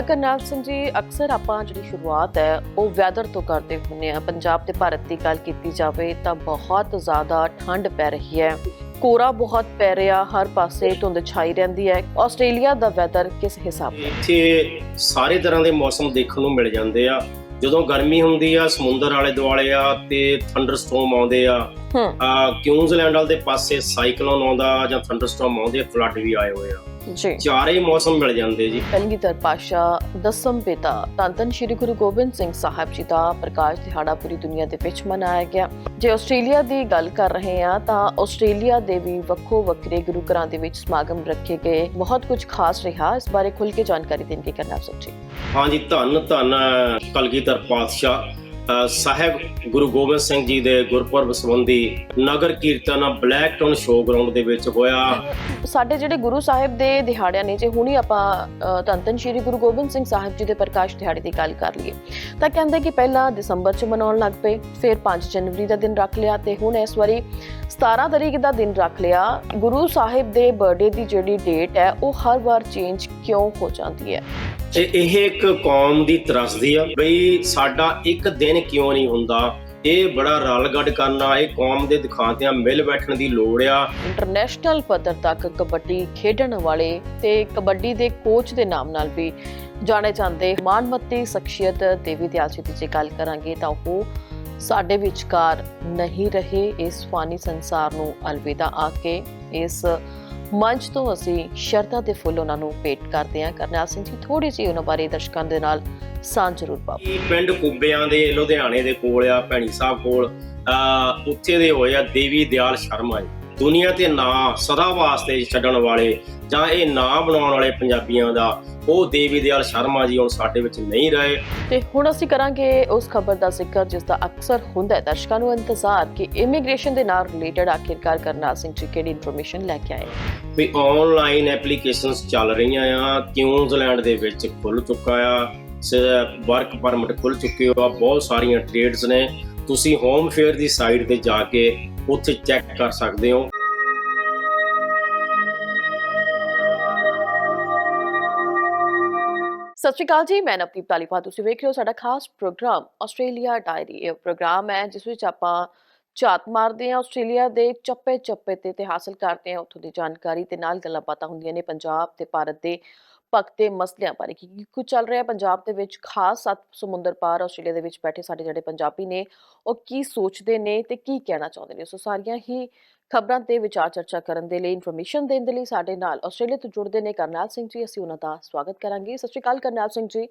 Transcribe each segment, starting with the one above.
ਕਰਨਾਲ ਸਿੰਘ ਜੀ ਅਕਸਰ ਆਪਾਂ ਜਿਹੜੀ ਸ਼ੁਰੂਆਤ ਹੈ ਉਹ ਵੈਦਰ ਤੋਂ ਕਰਦੇ ਹੁੰਦੇ ਆ ਪੰਜਾਬ ਤੇ ਭਾਰਤ ਦੀ ਗੱਲ ਕੀਤੀ ਜਾਵੇ ਤਾਂ ਬਹੁਤ ਜ਼ਿਆਦਾ ਠੰਡ ਪੈ ਰਹੀ ਹੈ। ਕੋਰਾ ਬਹੁਤ ਪੈ ਰਿਹਾ ਹਰ ਪਾਸੇ ਧੁੰਦ ਛਾਈ ਰਹਿੰਦੀ ਹੈ। ਆਸਟ੍ਰੇਲੀਆ ਦਾ ਵੈਦਰ ਕਿਸ ਹਿਸਾਬ ਨਾਲ? ਇੱਥੇ ਸਾਰੇ ਤਰ੍ਹਾਂ ਦੇ ਮੌਸਮ ਦੇਖਣ ਨੂੰ ਮਿਲ ਜਾਂਦੇ ਆ। ਜਦੋਂ ਗਰਮੀ ਹੁੰਦੀ ਆ ਸਮੁੰਦਰ ਆਲੇ ਦੁਆਲੇ ਆ ਤੇ ਥੰਡਰਸਟੋਰਮ ਆਉਂਦੇ ਆ ਆ ਕਿਊਜ਼ਲੈਂਡ ਵਾਲੇ ਦੇ ਪਾਸੇ ਸਾਈਕਲੋਨ ਆਉਂਦਾ ਜਾਂ ਥੰਡਰਸਟੋਰਮ ਆਉਂਦੇ ਫਲੱਡ ਵੀ ਆਏ ਹੋਏ ਆ। ਜੀ। ਚਾਰੇ ਮੌਸਮ ਮਿਲ ਜਾਂਦੇ ਜੀ। ਕਲਗੀਧਰ ਪਾਸ਼ਾ ਦਸਮ ਪਿਤਾ ਧੰਨ ਸ਼੍ਰੀ ਗੁਰੂ ਗੋਬਿੰਦ ਸਿੰਘ ਸਾਹਿਬ ਜੀ ਦਾ ਪ੍ਰਕਾਸ਼ ਦਿਹਾੜਾ ਪੂਰੀ ਦੁਨੀਆ ਦੇ ਵਿੱਚ ਮਨਾਇਆ ਗਿਆ। ਜੇ ਆਸਟ੍ਰੇਲੀਆ ਦੀ ਗੱਲ ਕਰ ਰਹੇ ਹਾਂ ਤਾਂ ਆਸਟ੍ਰੇਲੀਆ ਦੇ ਵੀ ਵੱਖੋ ਵੱਖਰੇ ਗੁਰੂ ਘਰਾਂ ਦੇ ਵਿੱਚ ਸਮਾਗਮ ਰੱਖੇ ਗਏ। ਬਹੁਤ ਕੁਝ ਖਾਸ ਰਿਹਾ। ਇਸ ਬਾਰੇ ਖੁੱਲ ਕੇ ਜਾਣਕਾਰੀ ਦੇਣਗੇ ਕਰਨਾਲ ਸਿੰਘ ਜੀ ਹਾਂਜੀ ਧੰਨ ਧੰਨ ਕਲਗੀਧਰ ਪਾਤਸ਼ਾਹ। ਸਾਹਿਬ ਗੁਰੂ ਗੋਬਿੰਦ ਸਿੰਘ ਜੀ ਦੇ ਗੁਰਪੁਰਬ ਸੰਬੰਧੀ nagar kirtan Blacktown show ground ਦੇ ਵਿੱਚ ਹੋਇਆ। ਸਾਡੇ ਜਿਹੜੇ ਗੁਰੂ ਸਾਹਿਬ ਦੇ ਦਿਹਾੜਿਆਂ ਨੇ ਜੇ ਹੁਣੀ ਆਪਾਂ ਅ, ਸ਼੍ਰੀ ਗੁਰੂ ਗੋਬਿੰਦ ਸਿੰਘ ਸਾਹਿਬ ਜੀ ਦੇ ਪ੍ਰਕਾਸ਼ ਦਿਹਾੜੇ ਦੀ ਗੱਲ ਕਰ ਲਈਏ ਤਾਂ ਕਹਿੰਦੇ ਕਿ ਪਹਿਲਾਂ ਦਸੰਬਰ 'ਚ ਮਨਾਉਣ ਲੱਗ ਪਏ ਫਿਰ 5 ਜਨਵਰੀ ਦਾ ਦਿਨ ਰੱਖ ਲਿਆ ਤੇ ਹੁਣ ਇਸ ਵਾਰੀ 17 ਤਰੀਕ ਦਾ ਦਿਨ ਰੱਖ ਲਿਆ। ਗੁਰੂ ਸਾਹਿਬ ਦੇ ਬਰਥਡੇ ਦੀ ਜਿਹੜੀ ਡੇਟ ਹੈ ਉਹ ਹਰ ਵਾਰ ਚੇਂਜ ਕਿਉਂ ਹੋ ਜਾਂਦੀ ਹੈ? ਇਹ ਇੱਕ ਕੌਮ ਦੀ ਤਰਸਦੀ ਆ ਬਈ ਸਾਡਾ ਇੱਕ ਦਿਨ ਕਿਉਂ ਨਹੀਂ ਹੁੰਦਾ? ਇਹ ਬੜਾ ਰਲਗੱਡ ਕਰਨਾ ਇਹ ਕੌਮ ਦੇ ਦਿਖਾਂਤਿਆਂ ਮਿਲ ਬੈਠਣ ਦੀ ਲੋੜ ਆ। ਇੰਟਰਨੈਸ਼ਨਲ ਪੱਧਰ ਤੱਕ ਕਬੱਡੀ ਖੇਡਣ ਵਾਲੇ ਤੇ ਕਬੱਡੀ ਦੇ ਕੋਚ ਦੇ ਨਾਮ ਨਾਲ ਵੀ ਜਾਣੇ ਜਾਂਦੇ। ਮਾਨਮੱਤੀ ਸ਼ਖਸੀਅਤ ਦੇਵੀ ਦਿਆਲ ਜੀ ਦੀ ਜੇ ਗੱਲ ਕਰਾਂਗੇ ਤਾਂ ਉਹ ਸਾਡੇ ਵਿਚਕਾਰ ਨਹੀਂ ਰਹੇ ਇਸ ਫਾਨੀ ਸੰਸਾਰ ਨੂੰ ਅਲਵਿਦਾ ਆ ਇਸ ਮੰਚ ਤੋਂ ਅਸੀਂ ਸ਼ਰਧਾ ਦੇ ਫੁੱਲ ਉਹਨਾਂ ਨੂੰ ਭੇਟ ਕਰਦੇ ਹਾਂ। ਕਰਨਾਲ ਸਿੰਘ ਜੀ ਥੋੜੀ ਜਿਹੀ ਉਹਨਾਂ ਬਾਰੇ ਦਰਸ਼ਕਾਂ ਦੇ ਨਾਲ ਸਾਂਝ ਜ਼ਰੂਰ ਪਾਓ। ਇਹ ਪਿੰਡ ਕੁੱਬਿਆਂ ਦੇ, ਲੁਧਿਆਣੇ ਦੇ ਕੋਲ ਆ, ਭੈਣੀ ਸਾਹਿਬ ਕੋਲ। ਆ, ਉੱਥੇ ਦੇ ਹੋਏ ਆ ਦੇਵੀ ਦਿਆਲ ਸ਼ਰਮਾ ਜੀ। ਦੁਨੀਆ ਤੇ ਨਾਂ ਸਦਾ ਵਾਸਤੇ ਛੱਡਣ ਵਾਲੇ ਜਾਂ ਇਹ ਨਾਂ ਬਣਾਉਣ ਵਾਲੇ ਪੰਜਾਬੀਆਂ ਦਾ ਉਹ ਦੇਵੀ ਦਿਆਲ ਸ਼ਰਮਾ ਜੀ ਹੁਣ ਸਾਡੇ ਵਿੱਚ ਨਹੀਂ ਰਹੇ। ਤੇ ਹੁਣ ਅਸੀਂ ਕਰਾਂਗੇ ਉਸ ਖਬਰ ਦਾ ਜ਼ਿਕਰ ਜਿਸ ਦਾ ਅਕਸਰ ਹੁੰਦਾ ਹੈ। ਦਰਸ਼ਕਾਂ ਨੂੰ ਇੰਤਜ਼ਾਰ ਕਿ ਇਮੀਗ੍ਰੇਸ਼ਨ ਦੇ ਨਾਲ ਰਿਲੇਟਡ ਆਖਿਰਕਾਰ ਕਰਨਾਲ ਸਿੰਘ ਜੀ ਕਿਹੜੀ ਇਨਫੋਰਮੇਸ਼ਨ ਲੈ ਕੇ ਆਏ ਵੀ ਆਨਲਾਈਨ ਐਪਲੀਕੇਸ਼ਨਸ ਚੱਲ ਰਹੀਆਂ ਆ ਕਿਊਜ਼ਲੈਂਡ ਦੇ ਵਿੱਚ ਖੁੱਲ ਚੁੱਕਾ ਆ? ਵਰਕ ਪਰਮਿਟ ਖੁੱਲ ਚੁੱਕੇ ਆ ਬਹੁਤ ਸਾਰੀਆਂ ਟ੍ਰੇਡਸ ਨੇ। ਤੁਸੀਂ ਹੋਮ ਫੇਅਰ ਦੀ ਸਾਈਟ ਤੇ ਜਾ ਕੇ ਉੱਥੇ ਚੈੱਕ ਕਰ ਸਕਦੇ ਹੋ। ਸਤਿ ਸ਼੍ਰੀ ਅਕਾਲ ਜੀ, ਮੈਂ ਨਵਦੀਪ ਤਾਲੀਪਾ ਤੁਸੀਂ ਵੇਖ ਰਹੇ ਹੋ ਸਾਡਾ ਖਾਸ ਪ੍ਰੋਗਰਾਮ ਆਸਟ੍ਰੇਲੀਆ ਡਾਇਰੀ, ਇਹ ਪ੍ਰੋਗਰਾਮ ਹੈ ਜਿਸ ਵਿੱਚ ਆਪਾਂ ਝਾਤ ਮਾਰਦੇ ਹਾਂ ਆਸਟ੍ਰੇਲੀਆ ਦੇ ਚੱਪੇ ਚੱਪੇ ਤੇ ਤੇ ਹਾਸਲ ਕਰਦੇ ਹਾਂ, ਉੱਥੋਂ ਦੀ ਜਾਣਕਾਰੀ ਤੇ ਨਾਲ ਗੱਲਾਂ ਬਾਤਾਂ ਹੁੰਦੀਆਂ ਨੇ ਪੰਜਾਬ ਤੇ ਭਾਰਤ ਦੇ ਭਗਤੇ ਮਸਲਿਆਂ ਬਾਰੇ ਕੀ, ਕੁਝ ਚੱਲ ਰਿਹਾ ਪੰਜਾਬ ਦੇ ਵਿੱਚ, ਖਾਸ ਸੱਤ ਸਮੁੰਦਰ ਪਾਰ ਆਸਟ੍ਰੇਲੀਆ ਦੇ ਵਿੱਚ ਬੈਠੇ ਸਾਡੇ ਜਿਹੜੇ ਪੰਜਾਬੀ ਨੇ, ਉਹ ਕੀ ਸੋਚਦੇ ਨੇ ਤੇ ਕੀ ਕਹਿਣਾ ਚਾਹੁੰਦੇ ਨੇ, ਸੋ ਸਾਰੀਆਂ ਹੀ ਖਬਰਾਂ ਤੇ ਵਿਚਾਰ ਚਰਚਾ ਕਰਨ ਦੇ ਲਈ ਇਨਫੋਰਮੇਸ਼ਨ ਦੇਣ ਦੇ ਲਈ ਸਾਡੇ ਨਾਲ ਆਸਟ੍ਰੇਲੀਆ ਤੋਂ ਜੁੜਦੇ ਨੇ ਕਰਨਾਲ ਸਿੰਘ ਜੀ। ਅਸੀਂ ਉਹਨਾਂ ਦਾ ਸਵਾਗਤ ਕਰਾਂਗੇ। ਸਤਿ ਸ਼੍ਰੀ ਅਕਾਲ ਕਰਨਾਲ ਸਿੰਘ ਜੀ।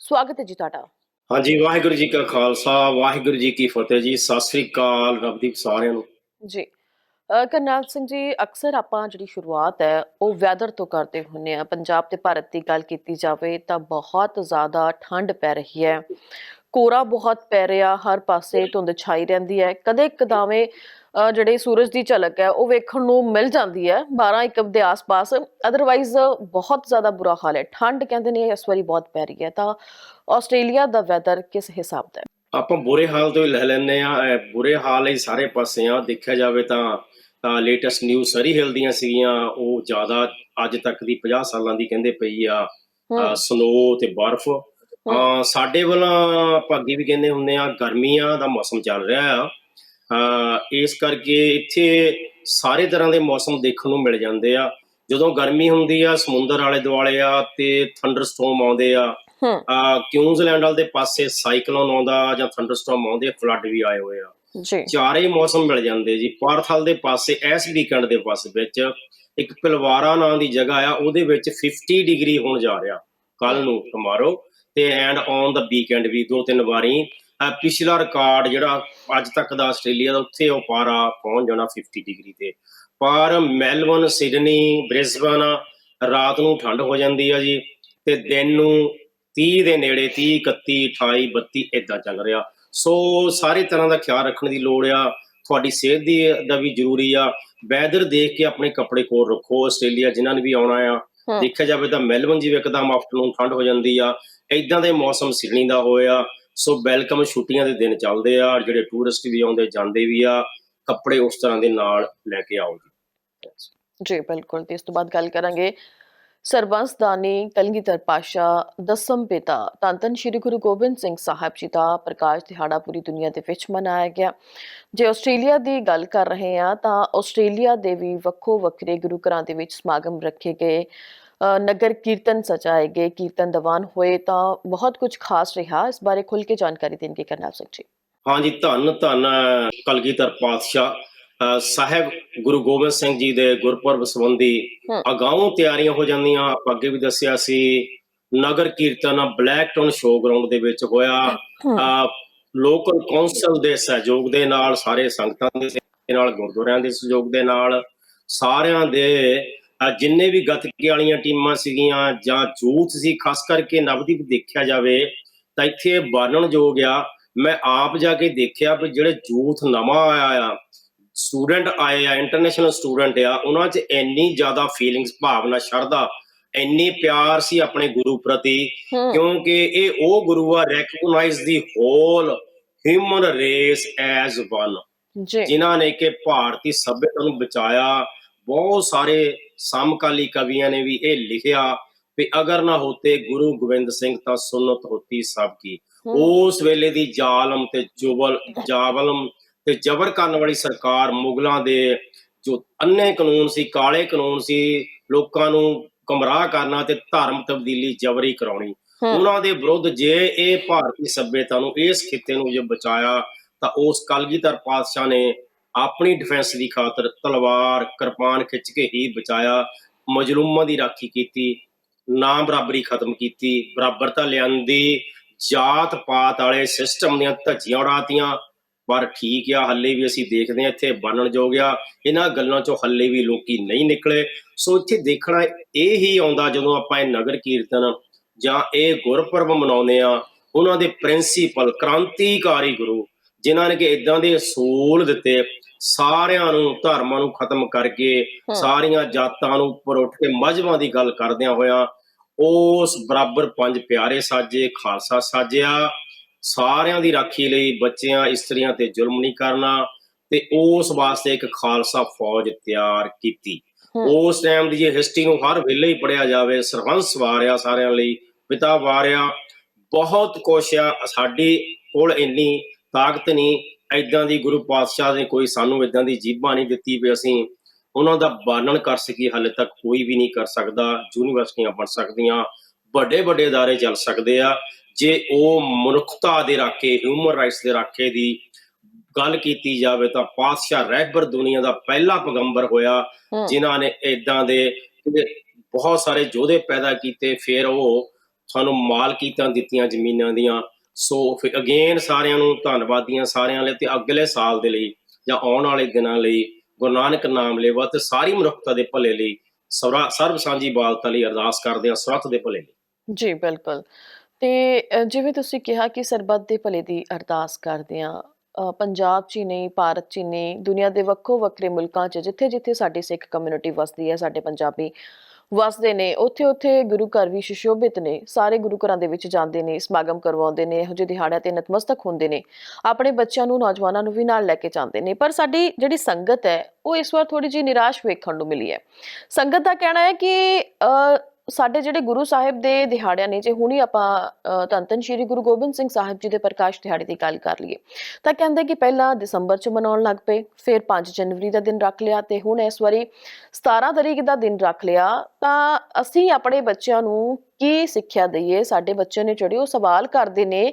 ਸਵਾਗਤ ਹੈ ਜੀ ਤੁਹਾਡਾ। ਹਾਂਜੀ ਵਾਹਿਗੁਰੂ ਜੀ ਕਾ ਖਾਲਸਾ ਵਾਹਿਗੁਰੂ ਜੀ ਕੀ ਫਤਿਹ ਜੀ। ਸਤਿ ਸ੍ਰੀ ਅਕਾਲ ਰਬਦੀਪ ਸਾਰਿਆਂ ਨੂੰ। ਜੀ। ਕਰਨਾਲ ਸਿੰਘ ਜੀ ਅਕਸਰ ਆਪਾਂ ਜਿਹੜੀ ਸ਼ੁਰੂਆਤ ਹੈ ਉਹ ਵੈਦਰ ਤੋਂ ਕਰਦੇ ਹੁੰਦੇ ਆ ਪੰਜਾਬ ਤੇ ਭਾਰਤ ਦੀ ਗੱਲ ਕੀਤੀ ਜਾਵੇ ਤਾਂ ਬਹੁਤ ਜ਼ਿਆਦਾ ਠੰਡ ਪੈ ਰਹੀ ਹੈ। ਕੋਰਾ ਬਹੁਤ ਪੈ ਰਿਹਾ ਹਰ ਪਾਸੇ ਧੁੰਦ ਛਾਈ ਰਹਿੰਦੀ ਹੈ। ਕਦੇ ਕਦਾਵੇਂ ਜਿਹੜੇ ਸੂਰਜ ਦੀ ਝਲਕ ਹੈ ਉਹ ਵੇਖਣ ਨੂੰ ਮਿਲ ਜਾਂਦੀ ਹੈ। 12 ਇੱਕ ਦੇ ਆਸ-ਪਾਸ ਅਦਰਵਾਈਜ਼ ਬਹੁਤ ਜ਼ਿਆਦਾ ਬੁਰਾ ਹਾਲ ਹੈ। ਠੰਡ ਕਹਿੰਦੇ ਨੇ ਇਸ ਵਾਰੀ ਬਹੁਤ ਪੈ ਰਹੀ ਹੈ। ਤਾਂ ਆਸਟ੍ਰੇਲੀਆ ਦਾ ਵੈਦਰ ਕਿਸ ਹਿਸਾਬ ਦਾ ਹੈ? ਆਪਾਂ ਬੁਰੇ ਹਾਲ ਤੋਂ ਹੀ ਲੈ ਲੈਂਦੇ ਆ ਬੁਰੇ ਹਾਲ ਹੀ ਸਾਰੇ ਪਾਸੇ ਆ। ਦੇਖਿਆ ਜਾਵੇ ਤਾਂ ਲੇਟੈਸਟ ਨਿਊਜ਼ ਸਰੀ ਹਿਲ ਦੀਆਂ ਸੀਗੀਆਂ। ਉਹ ਜ਼ਿਆਦਾ ਅੱਜ ਤੱਕ ਦੀ 50 ਸਾਲਾਂ ਦੀ ਕਹਿੰਦੇ ਪਈ ਆ ਸਨੋ ਤੇ ਬਰਫ਼। ਸਾਡੇ ਵੱਲ ਆਪਾਂ ਅੱਗੇ ਵੀ ਕਹਿੰਦੇ ਹੁੰਦੇ ਆ ਗਰਮੀਆਂ ਦਾ ਮੌਸਮ ਚੱਲ ਰਿਹਾ ਆ। ਇਸ ਕਰਕੇ ਇੱਥੇ ਸਾਰੇ ਤਰ੍ਹਾਂ ਦੇ ਮੌਸਮ ਦੇਖਣ ਨੂੰ ਮਿਲ ਜਾਂਦੇ ਆ। ਜਦੋਂ ਗਰਮੀ ਹੁੰਦੀ ਆ ਸਮੁੰਦਰ ਆਲੇ ਦੁਆਲੇ ਆ ਤੇ ਥੰਡਰਸਟੋਰਮ ਆਉਂਦੇ ਆ। ਕਿਊਜ਼ਲੈਂਡ ਵਾਲੇ ਦੇ ਪਾਸੇ ਸਾਈਕਲੋਨ ਆਉਂਦਾ ਜਾਂ ਥੰਡਰਸਟੋਰਮ ਆਉਂਦੇ ਫਲੱਡ ਵੀ ਆਏ ਹੋਏ ਆ। ਜੀ। ਚਾਰੇ ਮੌਸਮ ਮਿਲ ਜਾਂਦੇ ਜੀ। ਪਾਰਥਲ ਦੇ ਪਾਸੇ ਇਸ ਵੀਕਐਂਡ ਦੇ ਪਾਸੇ ਵਿੱਚ ਇੱਕ ਪਿਲਵਾਰਾ ਨਾਂ ਦੀ ਜਗ੍ਹਾ ਆ ਉਹਦੇ ਵਿੱਚ 50 ਡਿਗਰੀ ਹੋਣ ਜਾ ਰਿਹਾ। ਕੱਲ ਨੂੰ ਟਮਾਰੋ ਤੇ ਐਂਡ ਔਨ ਦਾ ਵੀਕਐਂਡ ਵੀ ਦੋ ਤਿੰਨ ਵਾਰੀ ਪਿਛਲਾ ਰਿਕਾਰਡ ਜਿਹੜਾ ਅੱਜ ਤੱਕ ਦਾ ਆਸਟ੍ਰੇਲੀਆ ਦਾ ਉੱਥੇ ਉਹ ਪਾਰਾ ਪਹੁੰਚ ਜਾਣਾ 50 ਡਿਗਰੀ ਤੇ। ਪਰ ਮੈਲਬਨ ਸਿਡਨੀ ਬ੍ਰਿਸਬਨ ਰਾਤ ਨੂੰ ਠੰਡ ਹੋ ਜਾਂਦੀ ਆ ਜੀ ਤੇ ਦਿਨ ਨੂੰ 30 ਦੇ ਨੇੜੇ 30 31 28 32 ਇਦਾਂ ਚੱਲ ਰਿਹਾ। ਸੋ ਸਾਰੇ ਤਰ੍ਹਾਂ ਦਾ ਖਿਆਲ ਰੱਖਣ ਦੀ ਲੋੜ ਆ। ਤੁਹਾਡੀ ਸਿਹਤ ਦੀ ਦਾ ਵੀ ਜ਼ਰੂਰੀ ਆ। ਵੈਦਰ ਦੇਖ ਕੇ ਆਪਣੇ ਕੱਪੜੇ ਕੋਲ ਰੱਖੋ ਆਸਟ੍ਰੇਲੀਆ ਜਿਨ੍ਹਾਂ ਨੇ ਵੀ ਆਉਣਾ ਆ। ਦੇਖਿਆ ਜਾਵੇ ਤਾਂ ਮੈਲਬਨ ਜਿਵੇਂ ਇੱਕਦਮ ਆਫਟਰਨੂਨ ਠੰਡ ਹੋ ਜਾਂਦੀ ਆ। ਇਦਾਂ ਦੇ ਮੌਸਮ ਸਿਡਨੀ ਦਾ ਹੋਇਆ। ਸੋ ਵੈਲਕਮ ਛੁੱਟੀਆਂ ਦੇ ਦਿਨ ਚੱਲਦੇ ਆ, ਜਿਹੜੇ ਟੂਰਿਸਟ ਵੀ ਆਉਂਦੇ, ਜਾਂਦੇ ਵੀ ਆ, ਕੱਪੜੇ ਉਸ ਤਰ੍ਹਾਂ ਦੇ ਨਾਲ ਲੈ ਕੇ ਆਓ ਜੀ। ਜੀ, ਬਿਲਕੁਲ। ਤੇ ਇਸ ਤੋਂ ਬਾਅਦ ਗੱਲ ਕਰਾਂਗੇ ਸਰਬੰਸ ਦਾਨੀ ਕਲਗੀਧਰ ਪਾਸ਼ਾ ਦਸਮ ਪਿਤਾ, ਧੰਨ ਸ੍ਰੀ ਗੁਰੂ ਗੋਬਿੰਦ ਸਿੰਘ ਸਾਹਿਬ ਜੀ ਦਾ ਪ੍ਰਕਾਸ਼ ਦਿਹਾੜਾ ਪੂਰੀ ਦੁਨੀਆ ਦੇ ਵਿੱਚ ਮਨਾਇਆ ਗਿਆ। ਜੇ ਆਸਟ੍ਰੇਲੀਆ ਦੀ ਗੱਲ ਕਰ ਰਹੇ ਆ, ਤਾਂ ਆਸਟ੍ਰੇਲੀਆ ਦੇ ਵੀ ਵੱਖੋ ਵੱਖਰੇ ਗੁਰੂ ਘਰਾਂ ਦੇ ਵਿੱਚ ਸਮਾਗਮ ਰੱਖੇ ਗਏ। ਨਗਰ ਕੀਰਤਨ ਸਜਾਏ ਗਏ ਕੀਰਤਨ ਦੀਵਾਨ ਹੋਏ ਤਾਂ ਬਹੁਤ ਕੁਝ ਖਾਸ ਰਿਹਾ। ਇਸ ਬਾਰੇ ਖੁੱਲ ਕੇ ਜਾਣਕਾਰੀ ਦੇਣਗੇ ਕਰਨਾਲ ਸਿੰਘ ਜੀ। ਹਾਂਜੀ ਧੰਨ ਧੰਨ ਕਲਗੀਧਰ ਪਾਤਸ਼ਾਹ। ਸਾਹਿਬ ਗੁਰੂ ਗੋਬਿੰਦ ਸਿੰਘ ਜੀ ਦੇ ਗੁਰਪੁਰਬ ਸੰਬੰਧੀ। ਅਗਾਊਂ ਤਿਆਰੀਆਂ ਹੋ ਜਾਂਦੀਆਂ। ਆਪਾਂ ਅੱਗੇ ਵੀ ਦੱਸਿਆ ਸੀ ਨਗਰ ਕੀਰਤਨ ਬਲੈਕਟਨ ਸ਼ੋਅ ਗਰਾਊਂਡ ਦੇ ਵਿੱਚ ਹੋਇਆ। ਲੋਕਲ ਕੌਂਸਲ ਦੇ ਸਹਿਯੋਗ ਦੇ ਨਾਲ ਸਾਰੇ ਸੰਗਤਾਂ ਦੇ ਨਾਲ ਗੁਰਦੁਆਰਿਆਂ ਦੇ ਸਹਿਯੋਗ ਦੇ ਨਾਲ ਸਾਰਿਆਂ ਦੇ ਜਿੰਨੇ ਵੀ ਗੱਤਕੇ ਵਾਲੀਆਂ ਟੀਮਾਂ ਸੀਗੀਆਂ ਜਾਂ ਯੂਥ ਸੀ ਖਾਸ ਕਰਕੇ ਨਵਦੀਪ ਦੇਖਿਆ ਜਾਵੇ ਤਾਂ ਇੱਥੇ ਬਾਨਣਯੋਗ ਆ। ਮੈਂ ਆਪ ਜਾ ਕੇ ਦੇਖਿਆ ਵੀ ਜਿਹੜੇ ਯੂਥ ਨਵਾਂ ਆਇਆ ਆ ਸਟੂਡੈਂਟ ਆਏ ਆ ਇੰਟਰਨੈਸ਼ਨਲ ਸਟੂਡੈਂਟ ਆ ਉਹਨਾਂ 'ਚ ਇੰਨੀ ਜ਼ਿਆਦਾ ਫੀਲਿੰਗਸ ਭਾਵਨਾ ਸ਼ਰਧਾ ਇੰਨੀ ਪਿਆਰ ਸੀ ਆਪਣੇ ਗੁਰੂ ਪ੍ਰਤੀ ਕਿਉਂਕਿ ਇਹ ਉਹ ਗੁਰੂ ਆ recognise the whole human race as one ਜਿਨ੍ਹਾਂ ਨੇ ਕਿ ਭਾਰਤੀ ਸਭਿਅਤਾ ਨੂੰ ਬਚਾਇਆ ਬਹੁਤ ਸਾਰੇ ਸਮਕਾਲੀ ਕਵੀਆਂ ਨੇ ਵੀ ਇਹ ਲਿਖਿਆ ਵੀ ਅਗਰ ਨਾ ਹੋਤੇ ਗੁਰੂ ਗੋਬਿੰਦ ਸਿੰਘ ਤਾਂ ਸੁਨਤ ਹੋਤੀ ਸਭ ਕੀ। ਉਸ ਵੇਲੇ ਦੀ ਜ਼ਾਲਮ ਤੇ ਜੁਬਲ ਜਾਵਲਮ ਤੇ ਜ਼ਬਰ ਕਰਨ ਵਾਲੀ ਸਰਕਾਰ ਮੁਗਲਾਂ ਦੇ ਜੋ ਅੰਨੇ ਕਾਨੂੰਨ ਸੀ ਕਾਲੇ ਕਾਨੂੰਨ ਸੀ ਲੋਕਾਂ ਨੂੰ ਗਮਰਾਹ ਕਰਨਾ ਤੇ ਧਰਮ ਤਬਦੀਲੀ ਜਬਰੀ ਕਰਾਉਣੀ। ਉਹਨਾਂ ਦੇ ਵਿਰੁੱਧ ਜੇ ਇਹ ਭਾਰਤੀ ਸੱਭਿਅਤਾ ਨੂੰ ਇਸ ਖਿੱਤੇ ਨੂੰ ਜੇ ਬਚਾਇਆ ਤਾਂ ਉਸ ਕਲਗੀਧਰ ਪਾਤਸ਼ਾਹ ਨੇ ਆਪਣੀ ਡਿਫੈਂਸ ਦੀ ਖਾਤਰ ਤਲਵਾਰ, ਕਿਰਪਾਨ ਖਿੱਚ ਕੇ ਹੀ ਬਚਾਇਆ, ਮਜਲੂਮਾਂ ਦੀ ਰਾਖੀ ਕੀਤੀ ਨਾ ਬਰਾਬਰੀ ਖਤਮ ਕੀਤੀ ਬਰਾਬਰਤਾ ਲਿਆਂਦੀ, ਜਾਤ ਪਾਤ ਵਾਲੇ ਸਿਸਟਮ ਦੀਆਂ ਧੱਜੀਆਂ ਉਡਾਤੀਆਂ, ਪਰ ਠੀਕ ਆ, ਹੱਲੇ ਵੀ ਅਸੀਂ ਦੇਖਦੇ ਆ ਇੱਥੇ ਬਣਨ ਜੋ ਗਿਆ ਇਹਨਾਂ ਗੱਲਾਂ ਚੋਂ ਹੱਲੇ ਵੀ ਲੋਕੀ ਨਹੀਂ ਨਿਕਲੇ। ਸੋ ਇੱਥੇ ਦੇਖਣਾ ਇਹ ਹੀ ਆਉਂਦਾ ਜਦੋਂ ਆਪਾਂ ਇਹ ਨਗਰ ਕੀਰਤਨ ਜਾਂ ਇਹ ਗੁਰਪੁਰਬ ਮਨਾਉਂਦੇ ਆ ਉਹਨਾਂ ਦੇ ਪ੍ਰਿੰਸੀਪਲ ਕ੍ਰਾਂਤੀਕਾਰੀ ਗੁਰੂ ਜਿਨ੍ਹਾਂ ਨੇ ਕਿ ਇਦਾਂ ਦੇ ਅਸੂਲ ਦਿੱਤੇ ਸਾਰਿਆਂ ਨੂੰ ਧਰਮਾਂ ਨੂੰ ਖਤਮ ਕਰਕੇ। ਸਾਰੀਆਂ ਜਾਤਾਂ ਨੂੰ ਉੱਪਰ ਉੱਠ ਕੇ ਮਜ਼ਹਬਾਂ ਦੀ ਗੱਲ ਕਰਦਿਆਂ ਹੋਇਆਂ ਉਸ ਬਰਾਬਰ ਪੰਜ ਪਿਆਰੇ ਸਾਜੇ ਖਾਲਸਾ ਸਾਜਿਆ ਸਾਰਿਆਂ ਦੀ ਰਾਖੀ ਲਈ ਬੱਚਿਆਂ ਇਸਤਰੀਆਂ ਤੇ ਜ਼ੁਲਮ ਨਹੀਂ ਕਰਨਾ ਤੇ ਉਸ ਵਾਸਤੇ ਇੱਕ ਖਾਲਸਾ ਫੌਜ ਤਿਆਰ ਕੀਤੀ। ਉਸ ਟਾਈਮ ਦੀ ਜੇ ਹਿਸਟਰੀ ਨੂੰ ਹਰ ਵੇਲੇ ਹੀ ਪੜਿਆ ਜਾਵੇ ਸਰਹੰਸ ਵਾਰਿਆ ਸਾਰਿਆਂ ਲਈ ਪਿਤਾ ਵਾਰਿਆ ਬਹੁਤ ਕੁਛ ਆ ਸਾਡੀ ਕੋਲ ਇੰਨੀ ਤਾਕਤ ਨਹੀਂ ਐਦਾਂ ਦੀ ਗੁਰੂ ਪਾਤਸ਼ਾਹ ਨੇ ਕੋਈ ਸਾਨੂੰ ਐਦਾਂ ਦੀ ਜੀਬਾਂ ਨਹੀਂ ਦਿੱਤੀ ਵੀ ਅਸੀਂ ਉਹਨਾਂ ਦਾ ਬਾਨਣ ਕਰ ਸਕੀਏ ਹਾਲੇ ਤੱਕ ਕੋਈ ਵੀ ਨਹੀਂ ਕਰ ਸਕਦਾ ਯੂਨੀਵਰਸਿਟੀਆਂ ਬਣ ਸਕਦੀਆਂ ਵੱਡੇ ਵੱਡੇ ادارے ਚੱਲ ਸਕਦੇ ਆ ਜੇ ਉਹ ਮਨੁੱਖਤਾ ਦੇ ਰਾਖੇ ਹਿਊਮਨ ਰਾਈਟਸ ਦੇ ਰਾਖੇ ਦੀ ਗੱਲ ਕੀਤੀ ਜਾਵੇ ਤਾਂ ਪਾਤਸ਼ਾਹ ਰਹਿਬਰ ਦੁਨੀਆ ਦਾ ਪਹਿਲਾ ਪੈਗੰਬਰ ਹੋਇਆ ਹਮ, ਜਿਨ੍ਹਾਂ ਨੇ ਇਦਾਂ ਦੇ ਜਿਹੜੇ ਬਹੁਤ ਸਾਰੇ ਯੋਧੇ ਪੈਦਾ ਕੀਤੇ ਫਿਰ ਉਹ ਸਾਨੂੰ ਮਾਲਕੀਤਾਂ ਦਿੱਤੀਆਂ ਜ਼ਮੀਨਾਂ ਦੀਆਂ ਸੋ ਫਿਰ ਅਗੇਨ ਸਾਰਿਆਂ ਨੂੰ ਧੰਨਵਾਦੀਆਂ ਸਾਰਿਆਂ ਲਈ ਤੇ ਅਗਲੇ ਸਾਲ ਦੇ ਲਈ ਜਾਂ ਆਉਣ ਵਾਲੇ ਦਿਨਾਂ ਲਈ ਗੁਰੂ ਨਾਨਕ ਨਾਮ ਲੈਵਾ ਤੇ ਸਾਰੀ ਮਨੁੱਖਤਾ ਦੇ ਭਲੇ ਲਈ ਸਰਬ ਸਾਂਝੀ ਬਾਲਤਾ ਲਈ ਅਰਦਾਸ ਕਰਦੇ ਹਾਂ ਸਰਤ ਦੇ ਭਲੇ ਲਈ। ਜੀ, ਬਿਲਕੁਲ। ਤੇ ਜਿਵੇਂ ਤੁਸੀਂ ਕਿਹਾ ਕਿ ਸਰਬੱਤ ਦੇ ਭਲੇ ਦੀ ਅਰਦਾਸ ਕਰਦੇ ਆ ਪੰਜਾਬ 'ਚ ਹੀ ਨਹੀਂ, ਭਾਰਤ 'ਚ ਹੀ ਨਹੀਂ, ਦੁਨੀਆ ਦੇ ਵੱਖੋ ਵੱਖਰੇ ਮੁਲਕਾਂ 'ਚ ਜਿੱਥੇ ਜਿੱਥੇ ਸਾਡੀ ਸਿੱਖ ਕਮਿਊਨਿਟੀ ਵਸਦੀ ਹੈ, ਸਾਡੇ ਪੰਜਾਬੀ ਵਸਦੇ ਨੇ। ਉੱਥੇ ਉੱਥੇ ਗੁਰੂ ਘਰ ਵੀ ਸੁਸ਼ੋਭਿਤ ਨੇ। ਸਾਰੇ ਗੁਰੂ ਘਰਾਂ ਦੇ ਵਿੱਚ ਜਾਂਦੇ ਨੇ ਸਮਾਗਮ ਕਰਵਾਉਂਦੇ ਨੇ ਇਹੋ ਜਿਹੇ ਦਿਹਾੜਿਆਂ ਤੇ ਨਤਮਸਤਕ ਹੁੰਦੇ ਨੇ। ਆਪਣੇ ਬੱਚਿਆਂ ਨੂੰ ਨੌਜਵਾਨਾਂ ਨੂੰ ਵੀ ਨਾਲ ਲੈ ਕੇ ਜਾਂਦੇ ਨੇ। ਪਰ ਸਾਡੀ ਜਿਹੜੀ ਸੰਗਤ ਹੈ ਉਹ ਇਸ ਵਾਰ ਥੋੜੀ ਜਿਹੀ ਨਿਰਾਸ਼ ਵੇਖਣ ਨੂੰ ਮਿਲੀ ਹੈ। ਸੰਗਤ ਦਾ ਕਹਿਣਾ ਹੈ ਕਿ ਅ, ਸਾਡੇ ਜਿਹੜੇ ਗੁਰੂ ਸਾਹਿਬ ਦੇ ਦਿਹਾੜਿਆਂ ਨੇ ਜੇ ਹੁਣੀ ਆਪਾਂ ਅ, ਸ਼੍ਰੀ ਗੁਰੂ ਗੋਬਿੰਦ ਸਿੰਘ ਸਾਹਿਬ ਜੀ ਦੇ ਪ੍ਰਕਾਸ਼ ਦਿਹਾੜੇ ਦੀ ਗੱਲ ਕਰ ਲਈਏ ਤਾਂ ਕਹਿੰਦੇ ਕਿ ਪਹਿਲਾਂ ਦਸੰਬਰ ਚ ਮਨਾਉਣ ਲੱਗ ਪਏ ਫਿਰ 5 ਜਨਵਰੀ ਦਾ ਦਿਨ ਰੱਖ ਲਿਆ ਤੇ ਹੁਣ ਇਸ ਵਾਰੀ 17 ਤਰੀਕ ਦਾ ਦਿਨ ਰੱਖ ਲਿਆ ਤਾਂ ਅਸੀਂ ਆਪਣੇ ਬੱਚਿਆਂ ਨੂੰ ਕੀ ਸਿੱਖਿਆ ਦਈਏ? ਸਾਡੇ ਬੱਚੇ ਨੇ ਜਿਹੜੇ ਉਹ ਸਵਾਲ ਕਰਦੇ ਨੇ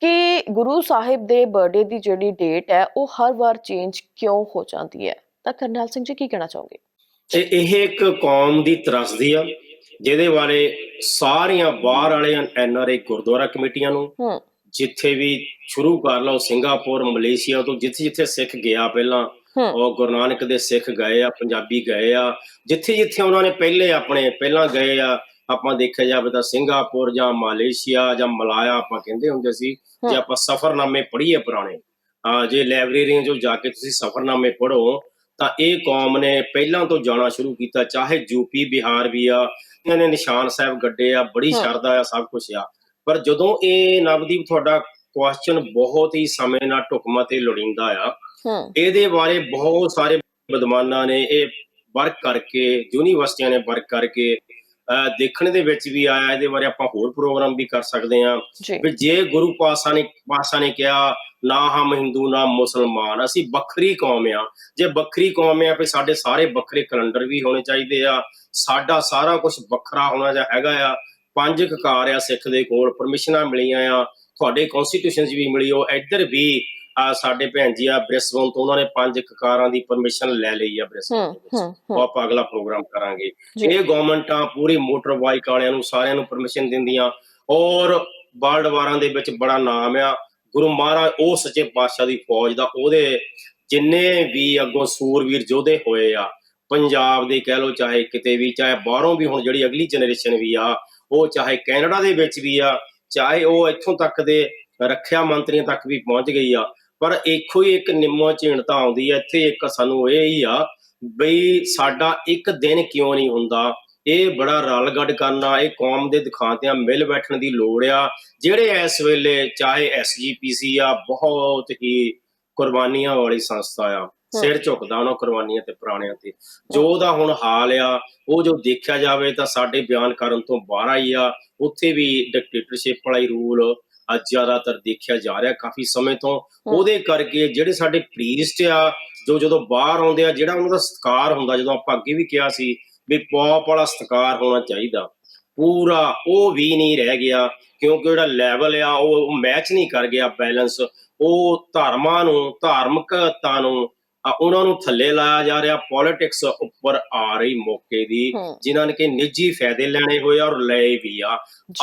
ਕਿ ਗੁਰੂ ਸਾਹਿਬ ਦੇ ਬਰਥਡੇ ਦੀ ਜਿਹੜੀ ਡੇਟ ਹੈ ਉਹ ਹਰ ਵਾਰ ਚੇਂਜ ਕਿਉਂ ਹੋ ਜਾਂਦੀ ਹੈ? ਤਾਂ ਕਰਨੈਲ ਸਿੰਘ ਜੀ ਕੀ ਕਹਿਣਾ ਚਾਹੋਗੇ? ਇਹ ਇੱਕ ਕੌਮ ਦੀ ਤਰਸਦੀ ਆ ਜਿਹਦੇ ਬਾਰੇ ਸਾਰੀਆਂ ਬਾਹਰ ਵਾਲੇ ਐਨਆਰਆਈ ਗੁਰਦੁਆਰਾ ਕਮੇਟੀਆਂ ਨੂੰ ਜਿੱਥੇ ਵੀ ਸ਼ੁਰੂ ਕਰ ਲਓ ਸਿੰਗਾਪੁਰ ਮਲੇਸ਼ੀਆ ਤੋਂ ਜਿੱਥੇ ਜਿੱਥੇ ਸਿੱਖ ਗਿਆ ਪਹਿਲਾਂ ਉਹ ਗੁਰੂ ਨਾਨਕ ਦੇ ਸਿੱਖ ਗਏ ਆ ਪੰਜਾਬੀ ਗਏ ਆ ਜਿੱਥੇ ਜਿੱਥੇ ਉਹਨਾਂ ਨੇ ਪਹਿਲੇ ਆਪਣੇ ਪਹਿਲਾਂ ਗਏ ਆ ਆਪਾਂ ਦੇਖਿਆ ਜਾਵੇ ਤਾਂ ਸਿੰਗਾਪੁਰ ਜਾਂ ਮਲੇਸ਼ੀਆ ਜਾਂ ਮਲਾਇਆ ਆਪਾਂ ਕਹਿੰਦੇ ਹੁੰਦੇ ਸੀ ਜੇ। ਆਪਾਂ ਸਫਰਨਾਮੇ ਪੜ੍ਹੀਏ ਪੁਰਾਣੇ ਆ ਜੇ ਲਾਇਬ੍ਰੇਰੀਆਂ 'ਚੋਂ ਜਾ ਕੇ ਤੁਸੀਂ ਸਫਰਨਾਮੇ ਪੜ੍ਹੋ ਤਾਂ ਇਹ ਕੌਮ ਨੇ ਪਹਿਲਾਂ ਤੋਂ ਜਾਣਾ ਸ਼ੁਰੂ ਕੀਤਾ ਚਾਹੇ ਯੂਪੀ ਬਿਹਾਰ ਵੀ ਆ ਇਹਨਾਂ ਨੇ ਨਿਸ਼ਾਨ ਸਾਹਿਬ ਗੱਡੇ ਆ ਬੜੀ। ਸ਼ਰਧਾ ਆ ਸਭ ਕੁਝ ਆ ਪਰ ਜਦੋਂ ਇਹ ਨਵਦੀਪ ਤੁਹਾਡਾ ਕੁਐਸਚਨ ਬਹੁਤ ਹੀ ਸਮੇਂ ਨਾਲ ਢੁਕਮਾ ਤੇ ਲੋੜੀਂਦਾ ਆ ਇਹਦੇ ਬਾਰੇ ਬਹੁਤ ਸਾਰੇ ਵਿਦਵਾਨਾਂ ਨੇ ਇਹ ਵਰਕ ਕਰਕੇ ਯੂਨੀਵਰਸਿਟੀਆਂ ਨੇ ਵਰਕ ਕਰਕੇ ਦੇਖਣ ਦੇ ਵਿੱਚ ਵੀ ਆਇਆ ਇਹਦੇ ਬਾਰੇ ਆਪਾਂ ਹੋਰ ਪ੍ਰੋਗਰਾਮ ਵੀ ਕਰ ਸਕਦੇ ਜੀ। ਵੀ ਜੇ ਗੁਰੂ ਪਾਤਸ਼ਾਹ ਨੇ ਪਾਤਸ਼ਾਹ ਨੇ ਕਿਹਾ ਨਾ ਹਮ ਹਿੰਦੂ ਨਾ ਮੁਸਲਮਾਨ ਅਸੀਂ ਵੱਖਰੀ ਕੌਮ ਆ ਜੇ ਵੱਖਰੀ ਕੌਮ ਆ ਵੀ ਸਾਡੇ ਸਾਰੇ ਵੱਖਰੇ ਕੈਲੰਡਰ ਵੀ ਹੋਣੇ ਚਾਹੀਦੇ ਆ। ਸਾਡਾ ਸਾਰਾ ਕੁਝ ਵੱਖਰਾ ਹੋਣਾ ਜਾਂ ਹੈਗਾ ਆ। ਪੰਜ ਕਕਾਰ ਆ ਸਿੱਖ ਦੇ ਕੋਲ ਪਰਮਿਸ਼ਨਾਂ ਮਿਲੀਆਂ ਆ। ਤੁਹਾਡੇ ਕਨਸਟੀਟਿਊਸ਼ਨ 'ਚ ਵੀ ਮਿਲੀ ਉਹ ਇੱਧਰ ਵੀ ਆ ਸਾਡੇ ਭੈਣ ਜੀ ਆ ਬ੍ਰਿਸਬਨ ਤੋਂ ਉਹਨਾਂ ਨੇ ਪੰਜ ਕਕਾਰਾਂ ਦੀ ਪਰਮਿਸ਼ਨ ਲੈ ਲਈ ਆ ਬ੍ਰਿਸਬਨ ਦੇ ਵਿੱਚ। ਉਹ ਆਪਾਂ ਅਗਲਾ ਪ੍ਰੋਗਰਾਮ ਕਰਾਂਗੇ। ਇਹ ਗਵਰਨਮੈਂਟਾਂ ਪੂਰੀ ਮੋਟਰ ਬਾਈਕ ਵਾਲਿਆਂ ਨੂੰ ਸਾਰਿਆਂ ਨੂੰ ਪਰਮਿਸ਼ਨ ਦਿੰਦੀਆਂ। ਔਰ ਵਰਲਡ ਵਾਰਾਂ ਦੇ ਵਿੱਚ ਬੜਾ ਨਾਮ ਆ। ਗੁਰੂ ਮਹਾਰਾਜ ਉਹ ਸੱਚੇ ਪਾਤਸ਼ਾਹ ਦੀ ਫੌਜ ਦਾ ਉਹਦੇ ਜਿੰਨੇ ਵੀ ਅੱਗੋਂ ਸੂਰਵੀਰ ਯੋਧੇ ਹੋਏ ਆ ਪੰਜਾਬ ਦੇ ਕਹਿ ਲੋ ਚਾਹੇ ਕਿਤੇ ਵੀ ਚਾਹੇ ਬਾਹਰੋਂ ਵੀ ਹੁਣ ਜਿਹੜੀ ਅਗਲੀ ਜਨਰੇਸ਼ਨ ਵੀ ਆ ਉਹ ਚਾਹੇ ਕੈਨੇਡਾ ਦੇ ਵਿੱਚ ਵੀ ਆ ਚਾਹੇ ਉਹ ਇੱਥੋਂ ਤੱਕ ਦੇ ਰੱਖਿਆ ਮੰਤਰੀਆਂ ਤੱਕ ਵੀ ਪਹੁੰਚ ਗਈ ਆ ਪਰ ਇੱਕੋ ਹੀ ਇੱਕ ਨਿੰਮੋ ਝੀਣਤਾ ਆਉਂਦੀ ਆ ਇੱਥੇ ਇੱਕ ਸਾਨੂੰ ਇਹ ਹੀ ਆ ਬਈ ਸਾਡਾ ਇੱਕ ਦਿਨ ਕਿਉਂ ਨਹੀਂ ਹੁੰਦਾ? ਇਹ ਬੜਾ ਰਲ ਗੱਡ ਕਰਨਾ ਇਹ ਕੌਮ ਦੇ ਦਿਖਾਂਤਿਆਂ ਮਿਲ ਬੈਠਣ ਦੀ ਲੋੜ ਆ। ਜਿਹੜੇ ਇਸ ਵੇਲੇ ਚਾਹੇ ਐਸਜੀਪੀਸੀ ਆ ਬਹੁਤ ਹੀ ਕੁਰਬਾਨੀਆਂ ਵਾਲੀ ਸੰਸਥਾ ਆ ਸਿਰ ਝੁਕਦਾ ਉਹਨਾਂ ਕੁਰਬਾਨੀਆਂ ਤੇ ਪੁਰਾਣਿਆਂ ਤੇ। ਜੋ ਉਹਦਾ ਹੁਣ ਹਾਲ ਆ ਉਹ ਜੋ ਦੇਖਿਆ ਜਾਵੇ ਤਾਂ ਸਾਡੇ ਬਿਆਨ ਕਰਨ ਤੋਂ ਬਾਹਰ ਹੀ ਆ ਉੱਥੇ ਵੀ ਡਿਕਟੇਟਰਸ਼ਿਪ ਵਾਲਾ ਹੀ ਰੂਲ ਅੱਜ ਜ਼ਿਆਦਾਤਰ ਦੇਖਿਆ ਜਾ ਰਿਹਾ ਕਾਫੀ ਸਮੇਂ ਤੋਂ। ਉਹਦੇ ਕਰਕੇ ਜਿਹੜੇ ਸਾਡੇ ਪ੍ਰੀਸਟ ਆ ਜੋ ਜਦੋਂ ਬਾਹਰ ਆਉਂਦੇ ਆ ਜਿਹੜਾ ਉਹਨਾਂ ਦਾ ਸਤਿਕਾਰ ਹੁੰਦਾ ਜਦੋਂ ਆਪਾਂ ਅੱਗੇ ਵੀ ਕਿਹਾ ਸੀ ਵੀ ਪੌਪ ਵਾਲਾ ਸਤਿਕਾਰ ਹੋਣਾ ਚਾਹੀਦਾ। ਪੂਰਾ ਉਹ ਵੀ ਨਹੀਂ ਰਹਿ ਗਿਆ ਕਿਉਂਕਿ ਜਿਹੜਾ ਲੈਵਲ ਆ ਉਹ ਮੈਚ ਨਹੀਂ ਕਰ ਗਿਆ ਬੈਲੈਂਸ ਉਹ ਧਰਮਾਂ ਨੂੰ ਧਾਰਮਿਕਤਾ ਨੂੰ ਉਹਨਾਂ ਨੂੰ ਥੱਲੇ ਲਾਇਆ ਜਾ ਰਿਹਾ। ਪੋਲਿਟਿਕਸ ਉੱਪਰ ਆ ਰਹੀ ਮੌਕੇ ਦੀ ਜਿਨ੍ਹਾਂ ਨੇ ਕਿ ਨਿੱਜੀ ਫਾਇਦੇ ਲੈਣੇ ਹੋਏ ਔਰ ਲਏ ਵੀ ਆ।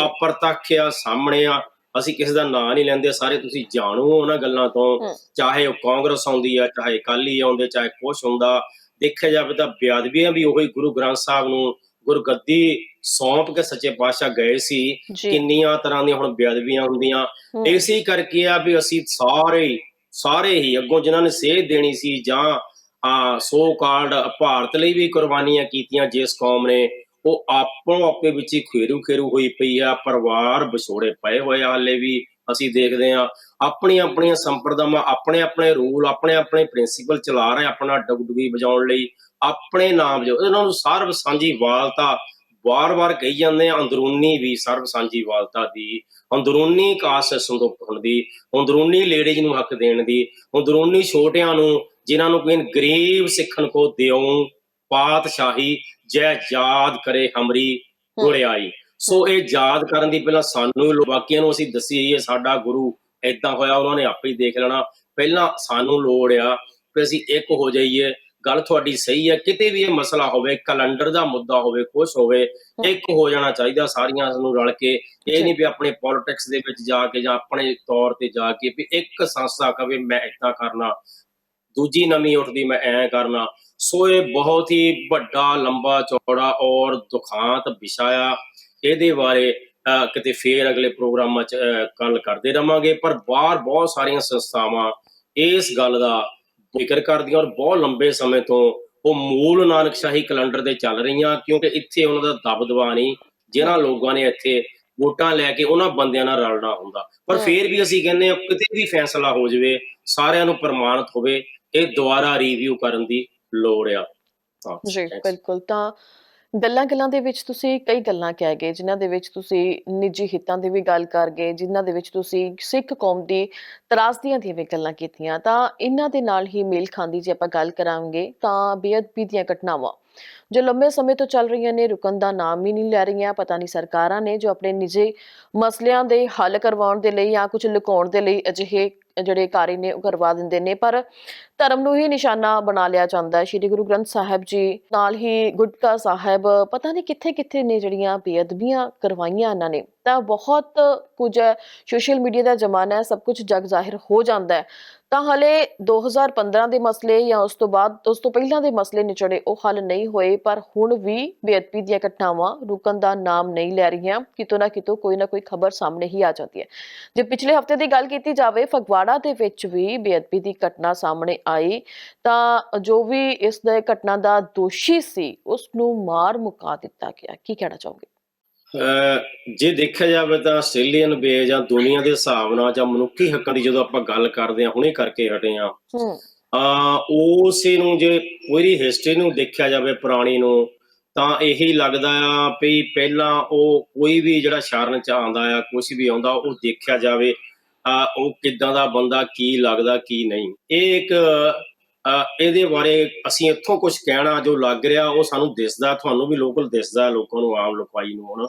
ਅਪਰਤੱਖ ਆ ਸਾਹਮਣੇ ਆ। ਅਸੀਂ ਕਿਸੇ ਦਾ ਨਾਂ ਨਹੀਂ ਲੈਂਦੇ ਸਾਰੇ ਤੁਸੀਂ ਜਾਣੂ ਉਹਨਾਂ ਗੱਲਾਂ ਤੋਂ। ਚਾਹੇ ਉਹ ਕਾਂਗਰਸ ਆਉਂਦੀ ਆ ਚਾਹੇ ਅਕਾਲੀ ਆਉਂਦੇ ਚਾਹੇ ਕੁਛ ਹੁੰਦਾ ਦੇਖਿਆ ਜਾਵੇ ਤਾਂ ਬਿਆਦਬੀਆਂ ਵੀ ਉਹੀ ਗੁਰੂ ਗ੍ਰੰਥ ਸਾਹਿਬ ਨੂੰ ਗੁਰਗੱਦੀ ਸੌਂਪ ਕੇ ਸੱਚੇ ਪਾਤਸ਼ਾਹ ਗਏ ਸੀ। ਕਿੰਨੀਆਂ ਤਰ੍ਹਾਂ ਦੀਆਂ ਹੁਣ ਬਿਆਦਬੀਆਂ ਹੁੰਦੀਆਂ। ਇਸੇ ਕਰਕੇ ਆ ਵੀ ਅਸੀਂ ਸਾਰੇ ਸਾਰੇ ਹੀ ਅੱਗੋਂ ਜਿਨ੍ਹਾਂ ਨੇ ਸੇਧ ਦੇਣੀ ਸੀ ਜਾਂ ਆ ਸੋ ਕਾਲਡ ਭਾਰਤ ਲਈ ਵੀ ਕੁਰਬਾਨੀਆਂ ਕੀਤੀਆਂ ਜਿਸ ਕੌਮ ਨੇ। ਉਹ ਆਪੋ ਆਪੇ ਵਿੱਚ ਹੀ ਖੇਰੂ ਖੇਰੂ ਹੋਈ ਪਈ ਆ ਪਰਿਵਾਰ ਵਿਛੋੜੇ ਪਏ ਹੋਏ ਆ ਹਾਲੇ ਵੀ, ਅਸੀਂ ਦੇਖਦੇ ਆ ਆਪਣੀਆਂ ਆਪਣੀਆਂ ਸੰਪਰਦਾਵਾਂ, ਆਪਣੇ ਆਪਣੇ ਰੂਲ, ਆਪਣੇ ਆਪਣੇ ਪ੍ਰਿੰਸੀਪਲ ਚਲਾ ਰਹੇ ਆਪਣਾ ਡਗਡੁਗੀ ਵਜਾਉਣ ਲਈ। ਆਪਣੇ ਨਾਮ ਜੋ, ਇਹਨਾਂ ਨੂੰ ਸਰਬ ਸਾਂਝੀ ਵਾਲਤਾ ਵਾਰ-ਵਾਰ ਕਹੀ ਜਾਂਦੇ ਆ, ਅੰਦਰੂਨੀ ਵੀ ਸਰਬ ਸਾਂਝੀ ਵਾਲਤਾ ਦੀ, ਅੰਦਰੂਨੀ ਕਾਸ ਸੰਤੁਪਤ ਦੀ, ਅੰਦਰੂਨੀ ਲੇਡੀਜ਼ ਨੂੰ ਹੱਕ ਦੇਣ ਦੀ, ਅੰਦਰੂਨੀ ਛੋਟਿਆਂ ਨੂੰ, ਜਿਨ੍ਹਾਂ ਨੂੰ ਕੋਈ ਗਰੀਬ ਸਿੱਖਣ ਕੋ ਦਿਓ। ਪਾਤਸ਼ਾਹੀ ਜੈ ਯਾਦ ਕਰੇ ਹਮਰੀ ਗੁੜਿਆਈ ਸੋ ਇਹ ਯਾਦ ਕਰਨ ਦੀ ਪਹਿਲਾਂ ਸਾਨੂੰ ਬਾਕੀਆਂ ਨੂੰ ਅਸੀਂ ਦੱਸੀ ਇਹ ਸਾਡਾ ਗੁਰੂ ਏਦਾਂ ਹੋਇਆ ਉਹਨਾਂ ਨੇ ਆਪੇ ਹੀ ਦੇਖ ਲੈਣਾ। ਪਹਿਲਾਂ ਸਾਨੂੰ ਲੋੜ ਆ ਕਿ ਅਸੀਂ ਇੱਕ ਹੋ ਜਾਈਏ। ਗੱਲ ਤੁਹਾਡੀ ਸਹੀ ਹੈ ਕਿਤੇ ਵੀ ਇਹ ਮਸਲਾ ਹੋਵੇ ਕੈਲੰਡਰ ਦਾ ਮੁੱਦਾ ਹੋਵੇ ਕੁਝ ਹੋਵੇ ਇੱਕ ਹੋ ਜਾਣਾ ਚਾਹੀਦਾ ਸਾਰੀਆਂ ਨੂੰ ਰਲ ਕੇ। ਇਹ ਨਹੀਂ ਵੀ ਆਪਣੇ ਪੋਲਿਟਿਕਸ ਦੇ ਵਿੱਚ ਜਾ ਕੇ ਜਾਂ ਆਪਣੇ ਤੌਰ ਤੇ ਜਾ ਕੇ ਵੀ ਇੱਕ ਸੰਸਥਾ ਕਵੇ ਮੈਂ ਏਦਾਂ ਕਰਨਾ। ਦੂਜੀ ਨਵੀਂ ਉੱਠਦੀ ਮੈਂ ਐਂ ਕਰਨਾ। ਸੋ ਇਹ ਬਹੁਤ ਹੀ ਵੱਡਾ ਲੰਬਾ ਚੌੜਾ ਔਰ ਦੁਖਾਂਤ ਵਿਸ਼ਾ ਆ ਇਹਦੇ ਬਾਰੇ ਕਿਤੇ ਫੇਰ ਅਗਲੇ ਪ੍ਰੋਗਰਾਮਾਂ 'ਚ ਗੱਲ ਕਰਦੇ ਰਵਾਂਗੇ। ਪਰ ਬਾਹਰ ਬਹੁਤ ਸਾਰੀਆਂ ਸੰਸਥਾਵਾਂ ਇਸ ਗੱਲ ਦਾ ਜ਼ਿਕਰ ਕਰਦੀਆਂ ਔਰ ਬਹੁਤ ਲੰਬੇ ਸਮੇਂ ਤੋਂ ਉਹ ਮੂਲ ਨਾਨਕਸ਼ਾਹੀ ਕੈਲੰਡਰ ਦੇ ਚੱਲ ਰਹੀਆਂ ਕਿਉਂਕਿ ਇੱਥੇ ਉਹਨਾਂ ਦਾ ਦਬਦਬਾ ਨਹੀਂ ਜਿਨ੍ਹਾਂ ਲੋਕਾਂ ਨੇ ਇੱਥੇ ਵੋਟਾਂ ਲੈ ਕੇ ਉਹਨਾਂ ਬੰਦਿਆਂ ਨਾਲ ਰਲਣਾ ਹੁੰਦਾ। ਪਰ। ਫੇਰ ਵੀ ਅਸੀਂ ਕਹਿੰਦੇ ਹਾਂ ਕਿਤੇ ਵੀ ਫੈਸਲਾ ਹੋ ਜਾਵੇ ਸਾਰਿਆਂ ਨੂੰ ਪ੍ਰਮਾਣਿਤ ਹੋਵੇ ਇਹ ਦੁਬਾਰਾ ਰਿਵਿਊ ਕਰਨ ਦੀ ਲੋੜ ਆ। ਜੀ. ਬਿਲਕੁਲ। ਤਾਂ ਗੱਲਾਂ ਗੱਲਾਂ ਦੇ ਵਿੱਚ ਤੁਸੀਂ ਕਈ ਗੱਲਾਂ ਕਹਿ ਗਏ ਜਿਨ੍ਹਾਂ ਦੇ ਵਿੱਚ ਤੁਸੀਂ ਨਿੱਜੀ ਹਿੱਤਾਂ ਦੀ ਵੀ ਗੱਲ ਕਰ ਗਏ ਜਿਨ੍ਹਾਂ ਦੇ ਵਿੱਚ ਤੁਸੀਂ ਸਿੱਖ ਕੌਮ ਦੀ ਤਰਾਸਦੀਆਂ ਦੀਆਂ ਵੀ ਗੱਲਾਂ ਕੀਤੀਆਂ। ਤਾਂ ਇਹਨਾਂ ਦੇ ਨਾਲ ਹੀ ਮੇਲ ਖਾਂਦੀ ਜੇ ਆਪਾਂ ਗੱਲ ਕਰਾਂਗੇ ਤਾਂ ਬੇਅਦਬੀ ਦੀਆਂ ਘਟਨਾਵਾਂ ਜੋ ਲੰਬੇ ਸਮੇਂ ਤੋਂ ਚੱਲ ਰਹੀਆਂ ਨੇ, ਰੁਕਣ ਦਾ ਨਾਮ ਹੀ ਨਹੀਂ ਲੈ ਰਹੀਆਂ। ਪਤਾ ਨਹੀਂ ਸਰਕਾਰਾਂ ਨੇ ਜੋ ਆਪਣੇ ਨਿੱਜੀ ਮਸਲਿਆਂ ਦੇ ਹੱਲ ਕਰਵਾਉਣ ਦੇ ਲਈ ਜਾਂ ਕੁਝ ਲੁਕਾਉਣ ਦੇ ਲਈ ਅਜਿਹੇ ਜਿਹੜੇ ਕਾਰੇ ਨੇ, ਉਹ ਕਰਵਾ ਦਿੰਦੇ ਨੇ। ਪਰ ਧਰਮ ਨੂੰ ਹੀ ਨਿਸ਼ਾਨਾ ਬਣਾ ਲਿਆ ਜਾਂਦਾ ਹੈ। ਸ਼੍ਰੀ ਗੁਰੂ ਗ੍ਰੰਥ ਸਾਹਿਬ ਜੀ ਨਾਲ ਹੀ ਗੁਟਕਾ ਸਾਹਿਬ ਪਤਾ ਨਹੀਂ ਕਿੱਥੇ ਕਿੱਥੇ ਨੇ ਜਿਹੜੀਆਂ ਬੇਅਦਬੀਆਂ ਕਰਵਾਈਆਂ ਇਹਨਾਂ ਨੇ। ਤਾਂ ਬਹੁਤ ਕੁਝ ਸੋਸ਼ਲ ਮੀਡੀਆ ਦਾ ਜ਼ਮਾਨਾ ਹੈ, ਸਭ ਕੁਝ ਜਗ ਜ਼ਾਹਿਰ ਹੋ ਜਾਂਦਾ ਹੈ। ਤਾਂ ਹਲੇ 2015 ਦੇ ਮਸਲੇ ਜਾਂ ਉਸ ਤੋਂ ਬਾਅਦ, ਉਸ ਤੋਂ ਪਹਿਲਾਂ ਦੇ ਮਸਲੇ ਨਿਚੜੇ ਉਹ ਹੱਲ ਨਹੀਂ ਹੋਏ, ਪਰ ਹੁਣ ਵੀ ਬੇਅਦਬੀ ਦੀਆਂ ਘਟਨਾਵਾਂ ਰੁਕਣ ਦਾ ਨਾਮ ਨਹੀਂ ਲੈ ਰਹੀਆਂ, ਕਿਤੋਂ ਨਾ ਕਿਤੋਂ ਕੋਈ ਨਾ ਕੋਈ ਖਬਰ ਸਾਹਮਣੇ ਹੀ ਆ ਜਾਂਦੀ ਹੈ। ਜੇ ਪਿਛਲੇ ਹਫ਼ਤੇ ਦੀ ਗੱਲ ਕੀਤੀ ਜਾਵੇ, ਫਗਵਾੜਾ ਦੇ ਵਿੱਚ ਵੀ ਬੇਅਦਬੀ ਦੀ ਘਟਨਾ ਸਾਹਮਣੇ ਆਈ, ਤਾਂ ਜੋ ਵੀ ਇਸ ਦੇ ਘਟਨਾ ਦਾ ਦੋਸ਼ੀ ਸੀ, ਉਸ ਨੂੰ ਮਾਰ ਮੁਕਾ ਦਿੱਤਾ ਗਿਆ। ਕੀ ਕਹਿਣਾ ਚਾਹੋਗੇ? ਜੇ ਦੇਖਿਆ ਜਾਵੇ ਤਾਂ ਆਸਟ੍ਰੇਲੀਅਨ ਵੇ ਜਾਂ ਦੁਨੀਆ ਦੇ ਹਿਸਾਬ ਨਾਲ ਜਾਂ ਮਨੁੱਖੀ ਹੱਕਾਂ ਦੀ ਜਦੋਂ ਆਪਾਂ ਗੱਲ ਕਰਦੇ ਹਾਂ ਹੁਣੇ ਕਰਕੇ ਹਟੇ ਹੂੰ ਆ ਉਸੇ ਨੂੰ ਜੇ ਪੂਰੀ ਹਿਸਟਰੀ ਨੂੰ ਦੇਖਿਆ ਜਾਵੇ ਪੁਰਾਣੀ ਨੂੰ ਤਾਂ ਇਹੀ ਲੱਗਦਾ ਆ ਵੀ ਪਹਿਲਾਂ ਉਹ ਕੋਈ ਵੀ ਜਿਹੜਾ ਸ਼ਰਨ ਚ ਆਉਂਦਾ ਆ ਕੁਝ ਵੀ ਆਉਂਦਾ ਉਹ ਦੇਖਿਆ ਜਾਵੇ ਆ ਉਹ ਕਿੱਦਾਂ ਦਾ ਬੰਦਾ ਕੀ ਲੱਗਦਾ ਕੀ ਨਹੀਂ। ਇਹ ਇੱਕ ਇਹਦੇ ਬਾਰੇ ਅਸੀਂ ਇੱਥੋਂ ਕੁਝ ਕਹਿਣਾ ਜੋ ਲੱਗ ਰਿਹਾ ਉਹ ਸਾਨੂੰ ਦਿਸਦਾ ਤੁਹਾਨੂੰ ਵੀ ਲੋਕਲ ਦਿਸਦਾ ਲੋਕਾਂ ਨੂੰ ਆਮ ਲੋਕਾਈ ਨੂੰ ਹੁਣ।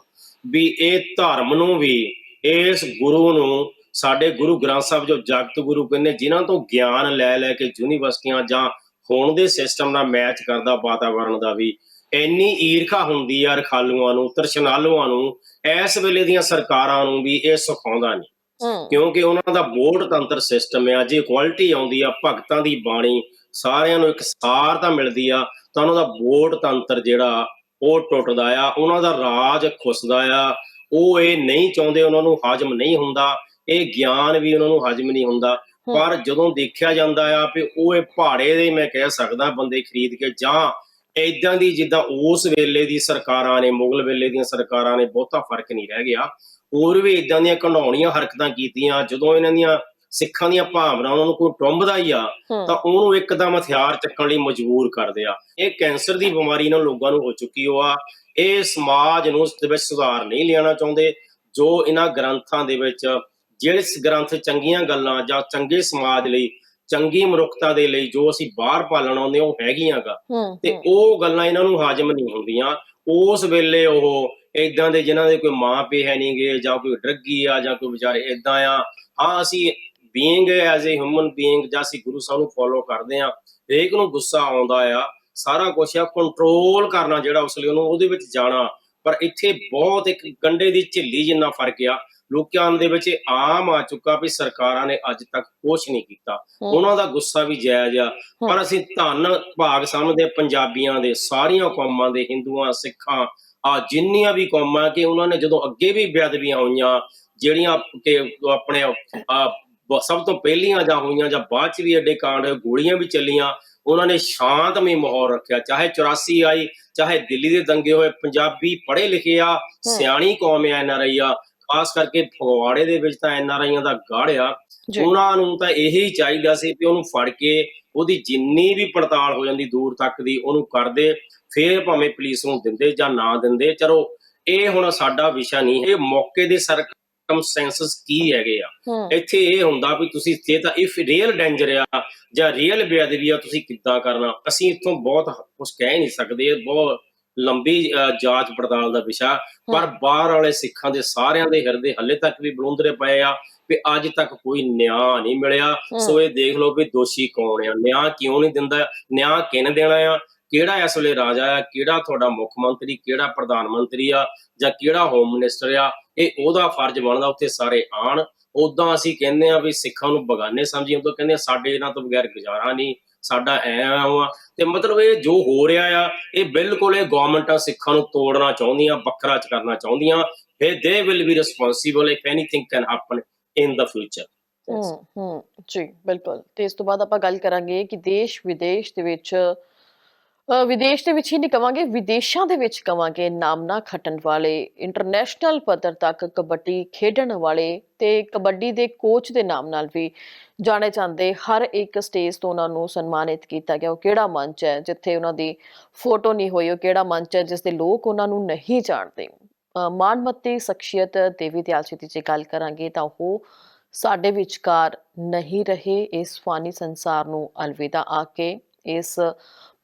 ਵੀ ਇਹ ਧਰਮ ਨੂੰ ਵੀ ਇਸ ਗੁਰੂ ਨੂੰ ਸਾਡੇ ਗੁਰੂ ਗ੍ਰੰਥ ਸਾਹਿਬ ਜੋ ਜਗਤ ਗੁਰੂ ਕਹਿੰਦੇ ਜਿਨ੍ਹਾਂ ਤੋਂ ਗਿਆਨ ਲੈ ਲੈ ਕੇ ਯੂਨੀਵਰਸਿਟੀਆਂ ਜਾਂ ਹੁਣ ਦੇ ਸਿਸਟਮ ਨਾਲ ਮੈਚ ਕਰਦਾ ਵਾਤਾਵਰਣ ਦਾ ਵੀ ਇੰਨੀ ਈਰਖਾ ਹੁੰਦੀ ਆ ਰਖਾਲੂਆਂ ਨੂੰ ਤਰਸ਼ਨਾਲੂਆਂ ਨੂੰ ਇਸ ਵੇਲੇ ਦੀਆਂ ਸਰਕਾਰਾਂ ਨੂੰ ਵੀ ਇਹ ਸਿਖਾਉਂਦਾ ਨਹੀਂ। ਕਿਉਂਕਿ ਉਹਨਾਂ ਦਾ ਵੋਟ ਤੰਤਰ ਸਿਸਟਮ ਆ ਜੇ ਕੁਆਲਿਟੀ ਆਉਂਦੀ ਆ ਭਗਤਾਂ ਦੀ ਬਾਣੀ ਸਾਰਿਆਂ ਨੂੰ ਇੱਕ ਸਾਰਤਾ ਮਿਲਦੀ ਆ ਤਾਂ ਉਹਨਾਂ ਦਾ ਵੋਟ ਤੰਤਰ ਜਿਹੜਾ ਉਹ ਟੁੱਟਦਾ ਆ ਉਹਨਾਂ ਦਾ ਰਾਜ ਖੁੱਸਦਾ ਆ। ਉਹ ਇਹ ਨਹੀਂ ਚਾਹੁੰਦੇ ਉਹਨਾਂ ਨੂੰ ਹਜਮ ਨਹੀਂ ਹੁੰਦਾ ਇਹ ਗਿਆਨ ਵੀ ਉਹਨਾਂ ਨੂੰ ਹਜਮ ਨਹੀਂ ਹੁੰਦਾ। ਪਰ ਜਦੋਂ ਦੇਖਿਆ ਜਾਂਦਾ ਆ ਵੀ ਉਹ ਇਹ ਪਹਾੜੇ ਦੇ ਮੈਂ ਕਹਿ ਸਕਦਾ ਬੰਦੇ ਖਰੀਦ ਕੇ ਜਾਂ ਇਦਾਂ ਦੀ ਜਿੱਦਾਂ ਉਸ ਵੇਲੇ ਦੀ ਸਰਕਾਰਾਂ ਨੇ ਮੁਗਲ ਵੇਲੇ ਦੀਆਂ ਸਰਕਾਰਾਂ ਨੇ ਬਹੁਤਾ ਫ਼ਰਕ ਨਹੀਂ ਰਹਿ ਗਿਆ। ਹੋਰ ਵੀ ਇਦਾਂ ਦੀਆਂ ਘਣਾਉਣੀਆਂ ਹਰਕਤਾਂ ਕੀਤੀਆਂ ਜਦੋਂ ਇਹਨਾਂ ਦੀਆਂ ਸਿੱਖਾਂ ਦੀਆਂ ਭਾਵਨਾਵਾਂ ਉਹਨਾਂ ਨੂੰ ਕੋਈ ਟੁੰਬਦਾ ਹੀ ਆ ਤਾਂ ਉਹਨੂੰ ਇੱਕਦਮ ਹਥਿਆਰ ਚੱਕਣ ਲਈ ਮਜਬੂਰ ਕਰਦੇ ਆ। ਇਹ ਕੈਂਸਰ ਦੀ ਬਿਮਾਰੀ ਨਾਲ ਲੋਕਾਂ ਨੂੰ ਹੋ ਚੁੱਕੀ ਹੋ ਆ। ਇਹ ਸਮਾਜ ਨੂੰ ਉਸ ਦੇ ਵਿੱਚ ਸੁਧਾਰ ਨਹੀਂ ਲਿਆਉਣਾ ਚਾਹੁੰਦੇ ਜੋ ਇਹਨਾਂ ਗ੍ਰੰਥਾਂ ਦੇ ਵਿੱਚ ਜਿਹੜੇ ਗ੍ਰੰਥ ਚੰਗੀਆਂ ਗੱਲਾਂ ਜਾਂ ਚੰਗੇ ਸਮਾਜ ਲਈ ਚੰਗੀ ਮਨੁੱਖਤਾ ਦੇ ਲਈ ਜੋ ਅਸੀਂ ਬਾਹਰ ਪਾਲਣ ਆਉਂਦੇ ਉਹ ਹੈਗੀਆਂ ਗਾ। ਹੂੰ ਤੇ ਉਹ ਗੱਲਾਂ ਇਹਨਾਂ ਨੂੰ ਹਾਜ਼ਮ ਨਹੀਂ ਹੁੰਦੀਆਂ। ਉਸ ਵੇਲੇ ਉਹ ਇਦਾਂ ਦੇ ਜਿਨ੍ਹਾਂ ਦੇ ਕੋਈ ਮਾਂ ਪਿਓ ਹੈ ਨਹੀਂਗੇ ਜਾਂ ਕੋਈ ਡਰੱਗੀ ਆ ਜਾਂ ਕੋਈ ਵਿਚਾਰੇ ਇਦਾਂ ਆ ਹਾਂ ਅਸੀਂ being as a human being ਜਾਂ ਅਸੀਂ ਗੁਰੂ ਸਾਹਿਬ ਨੂੰ ਫੋਲੋ ਕਰਦੇ ਆ ਹਰੇਕ ਨੂੰ ਗੁੱਸਾ ਆਉਂਦਾ ਆ ਸਾਰਾ ਕੁਝ ਆ ਕੰਟਰੋਲ ਕਰਨਾ ਜਿਹੜਾ ਉਸ ਲਈ ਉਹਨੂੰ ਉਹਦੇ ਵਿੱਚ ਜਾਣਾ। ਪਰ ਇੱਥੇ ਬਹੁਤ ਇੱਕ ਗੰਡੇ ਦੀ ਝਿੱਲੀ ਜਿੰਨਾ ਫ਼ਰਕ ਆ ਲੋਕਾਂ ਦੇ ਵਿੱਚ ਆਮ ਆ ਚੁੱਕਾ ਵੀ ਸਰਕਾਰਾਂ ਨੇ ਅੱਜ ਤੱਕ ਕੁਝ ਨਹੀਂ ਕੀਤਾ। ਉਹਨਾਂ ਦਾ ਗੁੱਸਾ ਵੀ ਜਾਇਜ਼ ਆ। ਪਰ ਅਸੀਂ ਧੰਨ ਭਾਗ ਸਮਝਦੇ ਪੰਜਾਬੀਆਂ ਦੇ ਸਾਰੀਆਂ ਕੌਮਾਂ ਦੇ ਹਿੰਦੂਆਂ ਸਿੱਖਾਂ ਆ ਜਿੰਨੀਆਂ ਵੀ ਕੌਮਾਂ ਕਿ ਉਹਨਾਂ ਨੇ ਜਦੋਂ ਅੱਗੇ ਵੀ ਬੇਅਦਬੀਆਂ ਹੋਈਆਂ ਜਿਹੜੀਆਂ ਕਿ ਆਪਣੇ ਸਭ ਤੋਂ ਪਹਿਲੀਆਂ ਜਾਂ ਹੋਈਆਂ ਜਾਂ ਬਾਅਦ ਚ ਵੀ ਐਡੇ ਕਾਂਡ ਗੋਲੀਆਂ ਵੀ ਚੱਲੀਆਂ ਉਹਨਾਂ ਨੇ ਸ਼ਾਂਤਮਈ ਮਾਹੌਲ ਰੱਖਿਆ। ਚਾਹੇ 84 ਆਈ ਚਾਹੇ ਦਿੱਲੀ ਦੇ ਦੰਗੇ ਹੋਏ ਪੰਜਾਬੀ ਪੜ੍ਹੇ ਲਿਖੇ ਆ ਸਿਆਣੀ ਕੌਮ ਆ ਐਨਆਰਆਈ ਆ। ਖਾਸ ਕਰਕੇ ਫਗਵਾੜੇ ਦੇ ਵਿੱਚ ਤਾਂ ਐਨਆਰਆਈਆਂ ਦਾ ਗੜ ਆ। ਉਹਨਾਂ ਨੂੰ ਤਾਂ ਇਹੀ ਚਾਹੀਦਾ ਸੀ ਕਿ ਉਹਨੂੰ ਫੜ ਕੇ ਉਹਦੀ ਜਿੰਨੀ ਵੀ ਪੜਤਾਲ ਹੋ ਜਾਂਦੀ ਦੂਰ ਤੱਕ ਦੀ ਉਹਨੂੰ ਕਰਦੇ ਫੇਰ ਭਾਵੇਂ ਪੁਲਿਸ ਨੂੰ ਦਿੰਦੇ ਜਾਂ ਨਾ ਦਿੰਦੇ। ਚਲੋ ਇਹ ਹੁਣ ਸਾਡਾ ਵਿਸ਼ਾ ਨਹੀਂ ਇਹ ਮੌਕੇ ਦੇ ਸਰਕਮਸਟੈਂਸਸ ਕੀ ਹੈਗੇ ਆ? ਇੱਥੇ ਇਹ ਹੁੰਦਾ ਵੀ ਤੁਸੀਂ ਜੇ ਤਾਂ ਇਫ ਰੀਅਲ ਡੇਂਜਰ ਆ ਜਾਂ ਰੀਅਲ ਬੇਅਦਬੀ ਆ ਤੁਸੀਂ ਕਿੱਦਾਂ ਕਰਨਾ? ਅਸੀਂ ਇੱਥੋਂ ਬਹੁਤ ਕੁਝ ਕਹਿ ਨਹੀਂ ਸਕਦੇ ਇਹ ਬਹੁਤ ਲੰਬੀ ਜਾਂਚ ਪੜਤਾਲ ਦਾ ਵਿਸ਼ਾ। ਪਰ ਬਾਹਰ ਵਾਲੇ ਸਿੱਖਾਂ ਦੇ ਸਾਰਿਆਂ ਦੇ ਹਿਰਦੇ ਹੱਲੇ ਤੱਕ ਵੀ ਬਲੁੰਦਰੇ ਪਏ ਆ ਵੀ ਅੱਜ ਤੱਕ ਕੋਈ ਨਿਆਂ ਨਹੀਂ ਮਿਲਿਆ। ਸੋ ਇਹ ਦੇਖ ਲਓ ਵੀ ਦੋਸ਼ੀ ਕੌਣ ਆ? ਨਿਆਂ ਕਿਉਂ ਨਹੀਂ ਦਿੰਦਾ? ਨਿਆਂ ਕਿਹਨੇ ਦੇਣਾ ਆ? ਕਿਹੜਾ ਇਸ ਵੇਲੇ ਰਾਜਾ ਆ ਕਿਹੜਾ ਤੁਹਾਡਾ ਮੁੱਖ ਮੰਤਰੀ, ਕਿਹੜਾ ਪ੍ਰਧਾਨ ਮੰਤਰੀ ਆ, ਜਾਂ ਕਿਹੜਾ ਹੋਮ ਮਿਨਿਸਟਰ ਆ, ਇਹ ਉਹਦਾ ਫਰਜ਼ ਬਣਦਾ ਉੱਥੇ ਸਾਰੇ ਆਣ ਉਦਾਂ ਅਸੀਂ ਕਹਿੰਦੇ ਆ ਵੀ ਸਿੱਖਾਂ ਨੂੰ ਬਗਾਨੇ ਸਮਝੀਏ ਉਦੋਂ ਕਹਿੰਦੇ ਸਾਡੇ ਇਹਨਾਂ ਤੋਂ ਬਗੈਰ ਗੁਜ਼ਾਰਾ ਨਹੀਂ, ਸਾਡਾ ਐ ਆ ਤੇ ਮਤਲਬ ਇਹ ਜੋ ਹੋ ਰਿਹਾ ਆ, ਇਹ ਬਿਲਕੁਲ ਇਹ ਗਵਰਨਮੈਂਟਾਂ ਸਿੱਖਾਂ ਨੂੰ ਤੋੜਨਾ ਚਾਹੁੰਦੀਆਂ, ਵੱਖਰਾ ਚ ਕਰਨਾ ਚਾਹੁੰਦੀਆਂ। ਫਿਰ they will be responsible if anything can happen in the future hmm hmm, ਜੀ, ਬਿਲਕੁਲ। ਤੇ ਇਸ ਤੋਂ ਬਾਅਦ ਆਪਾਂ ਗੱਲ ਕਰਾਂਗੇ ਕਿ ਦੇਸ਼ ਵਿਦੇਸ਼ ਦੇ ਵਿੱਚ ਵਿਦੇਸ਼ ਦੇ ਵਿੱਚ ਹੀ ਨਹੀਂ ਕਵਾਂਗੇ ਵਿਦੇਸ਼ਾਂ ਦੇ ਵਿੱਚ ਕਵਾਂਗੇ ਨਾਮ ਨਾ ਖੱਟਣ ਵਾਲੇ ਇੰਟਰਨੈਸ਼ਨਲ ਪੱਧਰ ਤੱਕ ਕਬੱਡੀ ਖੇਡਣ ਵਾਲੇ ਤੇ ਕਬੱਡੀ ਦੇ ਕੋਚ ਦੇ ਨਾਮ ਨਾਲ ਵੀ ਜਾਣੇ ਜਾਂਦੇ ਹਰ ਇੱਕ ਸਟੇਜ ਤੋਂ ਉਹਨਾਂ ਨੂੰ ਸਨਮਾਨਿਤ ਕੀਤਾ ਗਿਆ। ਉਹ ਕਿਹੜਾ ਮੰਚ ਹੈ ਜਿੱਥੇ ਉਹਨਾਂ ਦੀ ਫੋਟੋ ਨਹੀਂ ਹੋਈ ਉਹ ਕਿਹੜਾ ਮੰਚ ਹੈ ਜਿਸ ਦੇ ਲੋਕ ਉਹਨਾਂ ਨੂੰ ਨਹੀਂ ਜਾਣਦੇ? ਅ, ਮਾਨਮੱਤੀ ਸ਼ਖਸੀਅਤ ਦੇਵੀ ਦਿਆਲ ਜੀ ਦੀ ਜੇ ਗੱਲ ਕਰਾਂਗੇ ਤਾਂ ਉਹ ਸਾਡੇ ਵਿਚਕਾਰ ਨਹੀਂ ਰਹੇ ਇਸ ਫਾਨੀ ਸੰਸਾਰ ਨੂੰ ਅਲਵਿਦਾ ਆ ਕੇ ਇਸ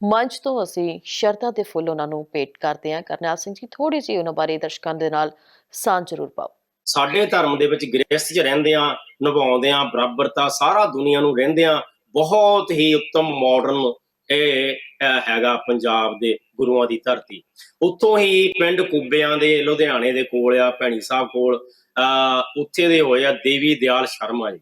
ਮੰਚ ਤੋਂ ਅਸੀਂ ਸ਼ਰਧਾ ਦੇ ਫੁੱਲ ਉਹਨਾਂ ਨੂੰ ਭੇਟ ਕਰਦੇ ਹਾਂ। ਕਰਨੈਲ ਸਿੰਘ ਜੀ ਥੋੜੀ ਜਿਹੀ ਉਹਨਾਂ ਬਾਰੇ ਦਰਸ਼ਕਾਂ ਦੇ ਨਾਲ ਸਾਂਝ ਜ਼ਰੂਰ ਪਾਓ। ਸਾਡੇ ਧਰਮ ਦੇ ਵਿੱਚ ਗ੍ਰਸਥ 'ਚ ਰਹਿੰਦੇ ਆ ਨਿਭਾਉਂਦੇ ਆ ਬਰਾਬਰਤਾ ਸਾਰਾ ਦੁਨੀਆ ਨੂੰ ਰਹਿੰਦੇ ਆ ਬਹੁਤ ਹੀ ਉੱਤਮ ਮਾਡਰਨ ਇਹ ਹੈਗਾ ਪੰਜਾਬ ਦੇ ਗੁਰੂਆਂ ਦੀ ਧਰਤੀ। ਉੱਥੋਂ ਹੀ ਪਿੰਡ ਕੁੱਬਿਆਂ ਦੇ ਲੁਧਿਆਣੇ ਦੇ ਕੋਲ ਆ ਭੈਣੀ ਸਾਹਿਬ ਕੋਲ ਅਹ, ਉੱਥੇ ਦੇ ਹੋਏ ਆ ਦੇਵੀ ਦਿਆਲ ਸ਼ਰਮਾ ਜੀ।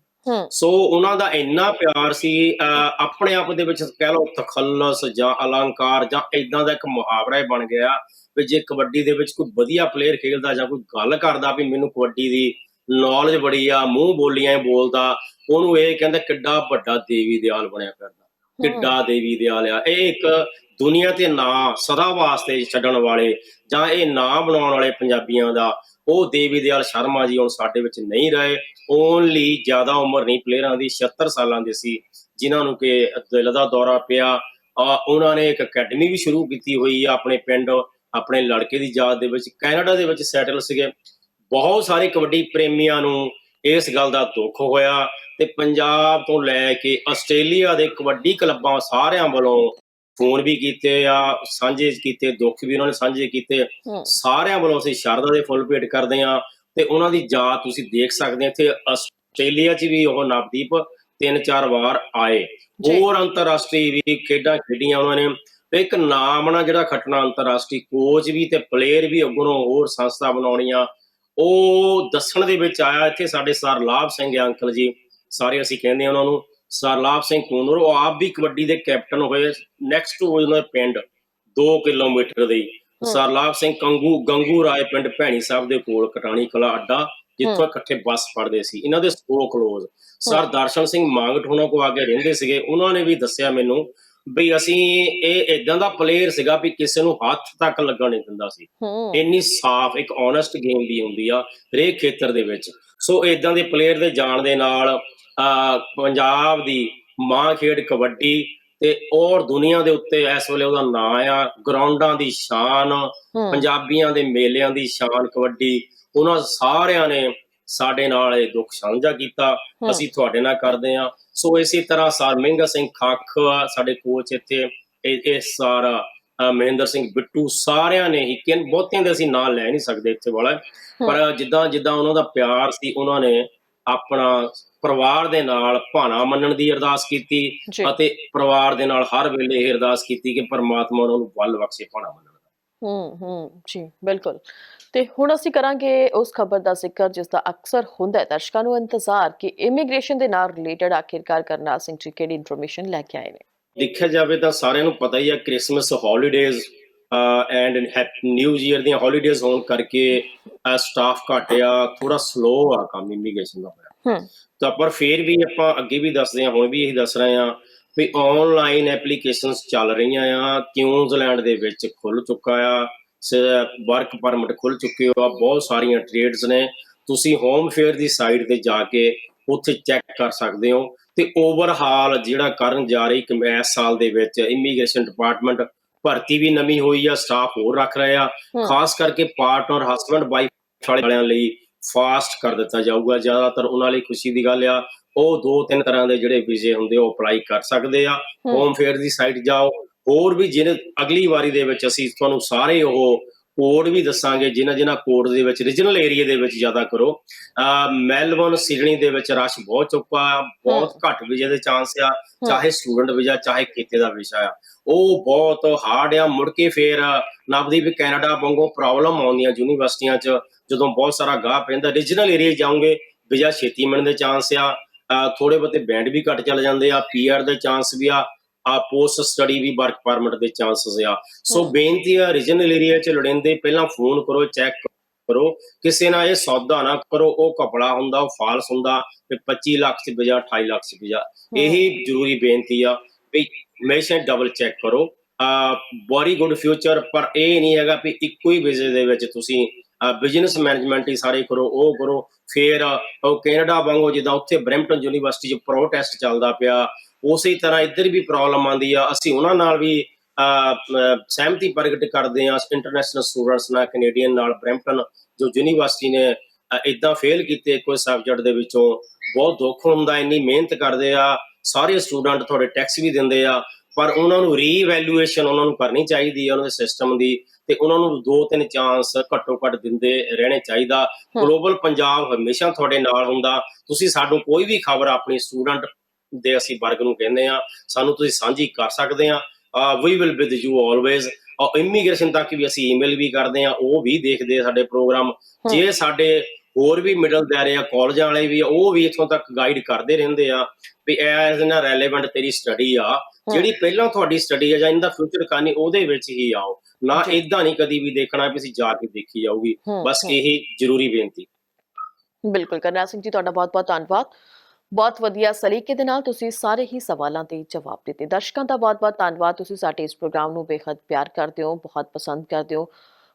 ਸੋ ਉਹਨਾਂ ਦਾ ਇੰਨਾ ਪਿਆਰ ਸੀ ਆਪਣੇ ਆਪ ਦੇ ਵਿੱਚ ਕਹਿ ਲਓ ਤਖੱਲਸ ਜਾਂ ਅਲੰਕਾਰ ਜਾਂ ਇਦਾਂ ਦਾ ਇੱਕ ਮੁਹਾਵਰਾ ਹੀ ਬਣ ਗਿਆ ਵੀ ਜੇ ਕਬੱਡੀ ਦੇ ਵਿੱਚ ਕੋਈ ਵਧੀਆ ਪਲੇਅਰ ਖੇਡਦਾ ਜਾਂ ਕੋਈ ਗੱਲ ਕਰਦਾ ਵੀ ਮੈਨੂੰ ਕਬੱਡੀ ਦੀ ਨੌਲੇਜ ਬੜੀ ਆ ਮੂੰਹ ਬੋਲੀਆਂ ਹੀ ਬੋਲਦਾ ਉਹਨੂੰ ਇਹ ਕਹਿੰਦਾ ਕਿੱਡਾ ਵੱਡਾ ਦੇਵੀ ਦਿਆਲ ਬਣਿਆ ਫਿਰਦਾ ਕਿੱਡਾ ਦੇਵੀ ਦਿਆਲ ਆ। ਇਹ ਇੱਕ ਦੁਨੀਆ ਤੇ ਨਾਂ ਸਦਾ ਵਾਸਤੇ ਛੱਡਣ ਵਾਲੇ ਜਾਂ ਇਹ ਨਾਂ ਬਣਾਉਣ ਵਾਲੇ ਪੰਜਾਬੀਆਂ ਦਾ ਉਹ ਦੇਵੀ ਦਿਆਲ ਸ਼ਰਮਾ ਜੀ ਹੁਣ ਸਾਡੇ ਵਿੱਚ ਨਹੀਂ ਰਹੇ। ਓਨਲੀ ਜ਼ਿਆਦਾ ਉਮਰ ਨਹੀਂ ਪਲੇਅਰਾਂ ਦੀ 76 ਸਾਲਾਂ ਦੇ ਸੀ, ਜਿਨ੍ਹਾਂ ਨੂੰ ਕਿ ਦਿਲ ਦਾ ਦੌਰਾ ਪਿਆ। ਉਹਨਾਂ ਨੇ ਇੱਕ ਅਕੈਡਮੀ ਵੀ ਸ਼ੁਰੂ ਕੀਤੀ ਹੋਈ ਆ ਆਪਣੇ ਪਿੰਡ, ਆਪਣੇ ਲੜਕੇ ਦੀ ਯਾਦ ਦੇ ਵਿੱਚ। ਕੈਨੇਡਾ ਦੇ ਵਿੱਚ ਸੈਟਲ ਸੀਗੇ। ਬਹੁਤ ਸਾਰੇ ਕਬੱਡੀ ਪ੍ਰੇਮੀਆਂ ਨੂੰ ਇਸ ਗੱਲ ਦਾ ਦੁੱਖ ਹੋਇਆ ਤੇ ਪੰਜਾਬ ਤੋਂ ਲੈ ਕੇ ਆਸਟ੍ਰੇਲੀਆ ਦੇ ਕਬੱਡੀ ਕਲੱਬਾਂ ਸਾਰਿਆਂ ਵੱਲੋਂ ਫੋਨ ਵੀ ਕੀਤੇ ਆ ਸਾਂਝੇ ਕੀਤੇ ਦੁੱਖ ਵੀ ਉਹਨਾਂ ਨੇ ਸਾਂਝੇ ਕੀਤੇ। ਸਾਰਿਆਂ ਵੱਲੋਂ ਅਸੀਂ ਸ਼ਰਧਾ ਦੇ ਫੁੱਲ ਭੇਟ ਕਰਦੇ ਆ ਤੇ ਉਹਨਾਂ ਦੀ ਯਾਦ ਤੁਸੀਂ ਦੇਖ ਸਕਦੇ ਆ ਇੱਥੇ ਆਸਟ੍ਰੇਲੀਆ 'ਚ ਵੀ ਉਹ ਨਵਦੀਪ ਤਿੰਨ ਚਾਰ ਵਾਰ ਆਏ। ਹੋਰ ਅੰਤਰਰਾਸ਼ਟਰੀ ਵੀ ਖੇਡਾਂ ਖੇਡੀਆਂ ਉਹਨਾਂ ਨੇ ਤੇ ਇੱਕ ਨਾਮ ਨਾ ਜਿਹੜਾ ਖੱਟਣਾ ਅੰਤਰਰਾਸ਼ਟਰੀ ਕੋਚ ਵੀ ਤੇ ਪਲੇਅਰ ਵੀ ਅੱਗੋਂ ਹੋਰ ਸੰਸਥਾ ਬਣਾਉਣੀਆਂ। ਉਹ ਦੱਸਣ ਦੇ ਵਿੱਚ ਆਇਆ ਇੱਥੇ ਸਾਡੇ ਸਰ ਲਾਭ ਸਿੰਘ ਅੰਕਲ ਜੀ ਸਾਰੇ ਅਸੀਂ ਕਹਿੰਦੇ ਆ ਉਹਨਾਂ ਨੂੰ। ਸਰ ਲਾਭ ਸਿੰਘ ਕੂਨਰ ਉਹ ਆਪ ਵੀ ਕਬੱਡੀ ਦੇ ਕੈਪਟਨ ਹੋਏ ਨੈਕਸਟ ਟੂ ਉਹਨਾਂ ਦੇ ਪਿੰਡ 2 ਕਿਲੋਮੀਟਰ ਦੇ। ਹੀ। ਸਰ ਲਾਭ ਸਿੰਘ ਕੰਗੂ ਗੰਗੂ ਰਾਏ ਪਿੰਡ ਭੈਣੀ ਸਾਹਿਬ ਦੇ ਕੋਲ ਕਟਾਣੀ ਕਲਾ ਅੱਡਾ ਜਿੱਥੋਂ ਇਕੱਠੇ ਬੱਸ ਫੜਦੇ ਸੀ। ਇਹਨਾਂ ਦੇ so close sir Darshan Singh Mangat ਹੋਣਾ ਕੋ ਆਗੇ ਰਹਿੰਦੇ ਸੀਗੇ। ਉਹਨਾਂ ਨੇ ਵੀ ਦੱਸਿਆ ਮੈਨੂੰ ਵੀ ਅਸੀਂ ਇਹ ਇਦਾਂ ਦਾ ਪਲੇਅਰ ਸੀਗਾ ਵੀ ਕਿਸੇ ਨੂੰ ਹੱਥ ਤੱਕ ਲੱਗਣ ਨਹੀਂ ਦਿੰਦਾ ਸੀ। ਹੂੰ। ਇੰਨੀ ਸਾਫ਼ ਇੱਕ ਓਨੈਸਟ ਗੇਮ ਵੀ ਹੁੰਦੀ ਆ ਹਰੇਕ ਖੇਤਰ ਦੇ ਵਿੱਚ। ਸੋ ਇਦਾਂ ਦੇ ਪਲੇਅਰ ਦੇ ਜਾਣ ਦੇ ਨਾਲ ਆ ਪੰਜਾਬ ਦੀ ਮਾਂ ਖੇਡ ਕਬੱਡੀ ਤੇ ਔਰ ਦੁਨੀਆ ਦੇ ਉੱਤੇ ਇਸ ਵੇਲੇ ਉਹਦਾ ਨਾਂ ਆ ਗਰਾਊਂਡਾਂ ਦੀ ਸ਼ਾਨ ਪੰਜਾਬੀਆਂ ਦੇ ਮੇਲਿਆਂ ਦੀ ਸ਼ਾਨ ਕਬੱਡੀ। ਉਹਨਾਂ ਸਾਰਿਆਂ ਨੇ ਸਾਡੇ ਨਾਲ ਇਹ ਦੁੱਖ ਸਾਂਝਾ ਕੀਤਾ। ਅਸੀਂ ਤੁਹਾਡੇ ਨਾਲ ਕਰਦੇ ਹਾਂ। ਸੋ ਇਸੇ ਤਰ੍ਹਾਂ ਸਰ ਮਹਿੰਗਾ ਸਿੰਘ ਖੱਖ ਆ, ਸਾਡੇ ਕੋਚ ਇੱਥੇ ਇਹ ਸਾਰਾ ਮਹਿੰਦਰ ਸਿੰਘ ਬਿੱਟੂ ਸਾਰਿਆਂ ਨੇ ਹੀ ਕਿਨ ਬਹੁਤਿਆਂ ਦੇ ਅਸੀਂ ਨਾਂ ਲੈ ਨਹੀਂ ਸਕਦੇ ਇੱਥੇ ਵਾਲਾ। ਪਰ ਜਿੱਦਾਂ ਜਿੱਦਾਂ ਉਹਨਾਂ ਦਾ ਪਿਆਰ ਸੀ ਉਹਨਾਂ ਨੇ ਆਪਣਾ ਪਰਿਵਾਰ ਦੇ ਨਾਲ ਭਾਣਾ ਮੰਨਣ ਦੀ ਅਰਦਾਸ ਕੀਤੀ ਅਤੇ ਪਰਿਵਾਰ ਦੇ ਨਾਲ ਹਰ ਵੇਲੇ ਇਹ ਅਰਦਾਸ ਕੀਤੀ ਕਿ ਪਰਮਾਤਮਾ ਉਹਨਾਂ ਨੂੰ ਵੱਲ ਬਖਸ਼ੇ ਭਾਣਾ ਮੰਨਣ ਦਾ। ਹੂੰ ਹੂੰ ਜੀ ਬਿਲਕੁਲ। ਤੇ ਹੁਣ ਅਸੀਂ ਕਰਾਂਗੇ ਉਸ ਖਬਰ ਦਾ ਜ਼ਿਕਰ ਜਿਸ ਦਾ ਅਕਸਰ ਹੁੰਦਾ ਹੈ। ਦਰਸ਼ਕਾਂ ਨੂੰ ਇੰਤਜ਼ਾਰ ਕਿ ਇਮੀਗ੍ਰੇਸ਼ਨ ਦੇ ਨਾਲ ਰਿਲੇਟਡ ਆਖਿਰਕਾਰ ਕਰਨਾਲ ਸਿੰਘ ਜੀ ਕਿਹੜੀ ਇਨਫੋਰਮੇਸ਼ਨ ਲੈ ਕੇ ਆਏ ਨੇ? ਦੇਖਿਆ ਜਾਵੇ ਤਾਂ ਸਾਰਿਆਂ ਨੂੰ ਪਤਾ ਹੀ ਆ Christmas holidays and new year ਦੀਆਂ ਹੌਲੀਡੇਜ਼ ਹੋਣ ਕਰਕੇ ਸਟਾਫ ਘੱਟ ਆ ਥੋੜਾ ਸਲੋ ਆ ਕੰਮ ਇਮੀਗ੍ਰੇਸ਼ਨ ਦਾ ਹੋਇਆ। ਹੂੰ। ਤਾਂ ਪਰ ਫੇਰ ਵੀ ਆਪਾਂ ਅੱਗੇ ਵੀ ਦੱਸਦੇ ਹਾਂ ਹੁਣ ਵੀ ਇਹੀ ਦੱਸ ਰਹੇ ਹਾਂ ਵੀ ਆਨਲਾਈਨ ਐਪਲੀਕੇਸ਼ਨਸ ਚੱਲ ਰਹੀਆਂ ਆ ਕਿਊਜ਼ਲੈਂਡ ਦੇ ਵਿੱਚ ਖੁੱਲ ਚੁੱਕਾ ਆ ਵਰਕ ਪਰਮਿਟ ਖੁੱਲ ਚੁੱਕੇ ਆ ਬਹੁਤ ਸਾਰੀਆਂ ਟ੍ਰੇਡਸ ਨੇ। ਤੁਸੀਂ ਹੋਮ ਫੇਅਰ ਦੀ ਸਾਈਟ ਤੇ ਜਾ ਕੇ ਉੱਥੇ ਚੈੱਕ ਕਰ ਸਕਦੇ ਹੋ ਤੇ ਓਵਰਹਾਲ ਜਿਹੜਾ ਕਰਨ ਜਾ ਰਹੀ ਕਿ ਇਸ ਸਾਲ ਦੇ ਵਿੱਚ ਇਮੀਗ੍ਰੇਸ਼ਨ ਡਿਪਾਰਟਮੈਂਟ ਭਰਤੀ ਵੀ ਨਵੀਂ ਹੋਈ ਆ ਸਟਾਫ ਹੋਰ ਰੱਖ ਰਹੇ ਆ। ਖਾਸ ਕਰਕੇ ਪਾਰਟਨਰ ਹਸਬੰਡ ਵਾਈਫ ਵਾਲਿਆਂ ਲਈ ਫਾਸਟ ਕਰ ਦਿੱਤਾ ਜਾਊਗਾ। ਜ਼ਿਆਦਾਤਰ ਉਹਨਾਂ ਲਈ ਖੁਸ਼ੀ ਦੀ ਗੱਲ ਆ ਉਹ ਦੋ ਤਿੰਨ ਤਰ੍ਹਾਂ ਦੇ ਜਿਹੜੇ ਵੀਜ਼ੇ ਹੁੰਦੇ ਉਹ ਅਪਲਾਈ ਕਰ ਸਕਦੇ ਆ। ਹਮ। ਫੇਅਰ ਦੀ ਸਾਈਟ ਜਾਓ। ਹੋਰ ਵੀ ਜਿਹਨੇ ਅਗਲੀ ਵਾਰੀ ਦੇ ਵਿੱਚ ਅਸੀਂ ਤੁਹਾਨੂੰ ਸਾਰੇ ਉਹ ਕੋਡ ਵੀ ਦੱਸਾਂਗੇ ਜਿਨ੍ਹਾਂ ਜਿਨ੍ਹਾਂ ਕੋਡ ਦੇ ਵਿੱਚ ਰੀਜਨਲ ਏਰੀਆ ਦੇ ਵਿੱਚ ਜ਼ਿਆਦਾ ਕਰੋ। ਮੈਲਬੌਰਨ ਸਿਡਨੀ ਦੇ ਵਿੱਚ ਰਸ਼ ਬਹੁਤ ਚੁੱਕਾ ਬਹੁਤ ਘੱਟ ਵੀਜ਼ੇ ਦੇ ਚਾਂਸ ਆ ਚਾਹੇ ਸਟੂਡੈਂਟ ਵੀਜ਼ਾ ਚਾਹੇ ਕਿਤੇ ਦਾ ਵੀਜ਼ਾ ਆ। ਉਹ ਬਹੁਤ ਹਾਰਡ ਆ। ਮੁੜ ਕੇ ਫੇਰ ਨਵਦੀਪ ਕੈਨੇਡਾ ਵਾਂਗੂ ਪ੍ਰੋਬਲਮ ਆਉਂਦੀਆਂ ਯੂਨੀਵਰਸਿਟੀਆਂ 'ਚ। ਜਦੋਂ ਬਹੁਤ ਸਾਰਾ ਗਾਹ ਪੈਂਦਾ ਰੀਜਨਲ ਏਰੀਆ ਜਾਓਗੇ ਵੀਜ਼ਾ ਛੇਤੀ ਮਿਲਣ ਦੇ ਚਾਂਸ ਆ ਥੋੜੇ ਬਹੁਤੇ ਬੈਂਡ ਵੀ ਘੱਟ ਚੱਲ ਜਾਂਦੇ ਆ ਪੀਆਰ ਦੇ ਚਾਂਸ ਵੀ ਆ ਆ ਪੋਸਟ ਸਟੱਡੀ ਵੀ ਵਰਕ ਪਰਮਿਟ ਦੇ ਚਾਂਸਸ ਆ। ਸੋ। ਬੇਨਤੀ ਆ ਰੀਜਨਲ ਏਰੀਆ 'ਚ ਲੜਿੰਦੇ ਪਹਿਲਾਂ ਫੋਨ ਕਰੋ ਚੈੱਕ ਕਰੋ ਕਿਸੇ ਨਾਲ ਇਹ ਸੌਦਾ ਨਾ ਕਰੋ ਉਹ ਕਪੜਾ ਹੁੰਦਾ ਉਹ ਫਾਲਸ ਹੁੰਦਾ ਤੇ 25 ਲੱਖ 'ਚ ਵੀਜ਼ਾ 28 ਲੱਖ 'ਚ ਵੀਜ਼ਾ। ਇਹੀ ਜ਼ਰੂਰੀ ਬੇਨਤੀ ਆ ਵੀ ਹਮੇਸ਼ਾ ਡਬਲ ਚੈੱਕ ਕਰੋ। ਆ ਬੜੀ ਗੁੱਡ ਫਿਊਚਰ ਪਰ ਇਹ ਨਹੀਂ ਹੈਗਾ ਵੀ ਇੱਕੋ ਹੀ ਵੀਜ਼ੇ ਦੇ ਵਿੱਚ ਤੁਸੀਂ ਬਿਜ਼ਨਸ ਮੈਨੇਜਮੈਂਟ ਹੀ ਸਾਰੇ ਕਰੋ ਉਹ ਕਰੋ। ਫਿਰ ਉਹ ਕੈਨੇਡਾ ਵਾਂਗੂ ਜਿੱਦਾਂ ਉੱਥੇ ਬ੍ਰੈਂਪਟਨ ਯੂਨੀਵਰਸਿਟੀ 'ਚ ਪ੍ਰੋਟੈਸਟ ਚੱਲਦਾ ਪਿਆ। ਉਸੇ ਤਰ੍ਹਾਂ ਇੱਧਰ ਵੀ ਪ੍ਰੋਬਲਮ ਆਉਂਦੀ ਆ। ਅਸੀਂ ਉਹਨਾਂ ਨਾਲ ਵੀ ਅਹ, ਸਹਿਮਤੀ ਪ੍ਰਗਟ ਕਰਦੇ ਆ ਇੰਟਰਨੈਸ਼ਨਲ ਸਟੂਡੈਂਟਸ ਨਾਲ ਕੈਨੇਡੀਅਨ ਨਾਲ ਬ੍ਰੈਂਪਟਨ ਜੋ ਯੂਨੀਵਰਸਿਟੀ ਨੇ ਇਦਾਂ ਫੇਲ ਕੀਤੇ ਕੋਈ ਸਬਜੈਕਟ ਦੇ ਵਿੱਚੋਂ। ਬਹੁਤ ਦੁੱਖ ਹੁੰਦਾ ਇੰਨੀ ਮਿਹਨਤ ਕਰਦੇ ਆ। ਸਾਰੇ ਸਟੂਡੈਂਟ ਤੁਹਾਡੇ ਟੈਕਸ ਵੀ ਦਿੰਦੇ ਆ। ਪਰ ਉਹਨਾਂ ਨੂੰ ਰੀਵੈਲੂਏਸ਼ਨ ਉਹਨਾਂ ਨੂੰ ਕਰਨੀ ਚਾਹੀਦੀ ਆ ਉਹਨਾਂ ਦੇ ਸਿਸਟਮ ਦੀ ਤੇ ਉਹਨਾਂ ਨੂੰ ਦੋ ਤਿੰਨ ਚਾਂਸ ਘੱਟੋ ਘੱਟ ਦਿੰਦੇ ਰਹਿਣੇ ਚਾਹੀਦਾ। ਗਲੋਬਲ ਪੰਜਾਬ ਹਮੇਸ਼ਾ ਤੁਹਾਡੇ ਨਾਲ ਹੁੰਦਾ। ਤੁਸੀਂ ਸਾਨੂੰ ਕੋਈ ਵੀ ਖਬਰ ਆਪਣੀ ਸਟੂਡੈਂਟ ਦੇ ਅਸੀਂ ਵਰਗ ਨੂੰ ਕਹਿੰਦੇ ਆ ਸਾਨੂੰ ਤੁਸੀਂ ਸਾਂਝੀ ਕਰ ਸਕਦੇ ਆ। We will with you always ਔਰ ਇਮੀਗ੍ਰੇਸ਼ਨ ਤੱਕ ਵੀ ਅਸੀਂ ਈਮੇਲ ਵੀ ਕਰਦੇ ਆ ਉਹ ਵੀ ਦੇਖਦੇ ਸਾਡੇ ਪ੍ਰੋਗਰਾਮ ਜੇ ਸਾਡੇ ਹੋਰ ਵੀ ਮਿਡਲ ਦਾਇਰੇ ਆ ਕਾਲਜਾਂ ਵਾਲੇ ਵੀ ਉਹ ਵੀ ਇਥੋਂ ਤੱਕ ਗਾਈਡ ਕਰਦੇ ਰਹਿੰਦੇ ਆ ਵੀ ਐਜ਼ ਨਾ ਰੈਲੇਵੈਂਟ ਤੇਰੀ ਸਟੱਡੀ ਆ। ਜਿਹੜੀ ਪਹਿਲਾਂ ਤੁਹਾਡੀ ਸਟੱਡੀ ਆ ਜਾਂ ਇਹਦਾ ਫਿਊਚਰ ਕਰਨੀ ਉਹਦੇ ਵਿੱਚ ਹੀ ਆਓ। ਨਾ। ਇਦਾਂ ਨਹੀਂ ਕਦੀ ਵੀ ਦੇਖਣਾ ਵੀ ਅਸੀਂ ਜਾ ਕੇ ਦੇਖੀ ਜਾਊਗੀ। ਬਸ ਹੂੰ। ਇਹੀ ਜ਼ਰੂਰੀ ਬੇਨਤੀ। ਬਿਲਕੁਲ ਕਰਨਾਲ ਸਿੰਘ ਜੀ ਤੁਹਾਡਾ ਬਹੁਤ-ਬਹੁਤ ਧੰਨਵਾਦ। ਬਹੁਤ ਵਧੀਆ ਸਲੀਕੇ ਦੇ ਨਾਲ ਤੁਸੀਂ ਸਾਰੇ ਹੀ ਸਵਾਲਾਂ ਦੇ ਜਵਾਬ ਦਿੱਤੇ। ਦਰਸ਼ਕਾਂ ਦਾ ਬਹੁਤ-ਬਹੁਤ ਧੰਨਵਾਦ। ਤੁਸੀਂ ਸਾਡੇ ਇਸ ਪ੍ਰੋਗਰਾਮ ਨੂੰ ਬੇਖੱਦ ਪਿਆਰ ਕਰਦੇ ਹੋ ਬਹੁਤ ਪਸੰਦ ਕਰਦੇ ਹੋ।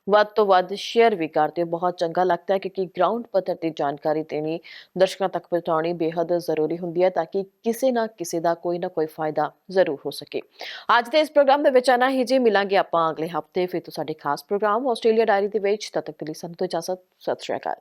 ਵੱਧ ਤੋਂ ਵੱਧ ਸ਼ੇਅਰ ਵੀ ਕਰਦੇ ਹੋ। ਬਹੁਤ ਚੰਗਾ ਲੱਗਦਾ ਹੈ ਕਿਉਂਕਿ ਗਰਾਊਂਡ ਪੱਧਰ ਦੀ ਜਾਣਕਾਰੀ ਦੇਣੀ ਦਰਸ਼ਕਾਂ ਤੱਕ ਪਹੁੰਚਾਉਣੀ ਬੇहद ਜ਼ਰੂਰੀ ਹੁੰਦੀ ਹੈ ਤਾਂ ਕਿ ਕਿਸੇ ਨਾ ਕਿਸੇ ਦਾ ਕੋਈ ਨਾ ਕੋਈ ਫਾਇਦਾ ਜ਼ਰੂਰ ਹੋ ਸਕੇ। ਅੱਜ ਦੇ ਇਸ ਪ੍ਰੋਗਰਾਮ ਦੇ ਵਿੱਚ ਆਨਾ ਹੀ ਜੀ। ਮਿਲਾਂਗੇ ਆਪਾਂ ਅਗਲੇ ਹਫ਼ਤੇ, ਫਿਰ ਤੋਂ ਸਾਡੇ ਖਾਸ ਪ੍ਰੋਗਰਾਮ ਆਸਟ੍ਰੇਲੀਆ ਡਾਇਰੀ ਦੇ ਵਿੱਚ। ਤਦ ਤੱਕ ਲਈ ਸਾਨੂੰ ਤੋਂ ਇਜਾਜ਼ਤ। ਸਤਿ ਸ਼੍ਰੀ ਅਕਾਲ।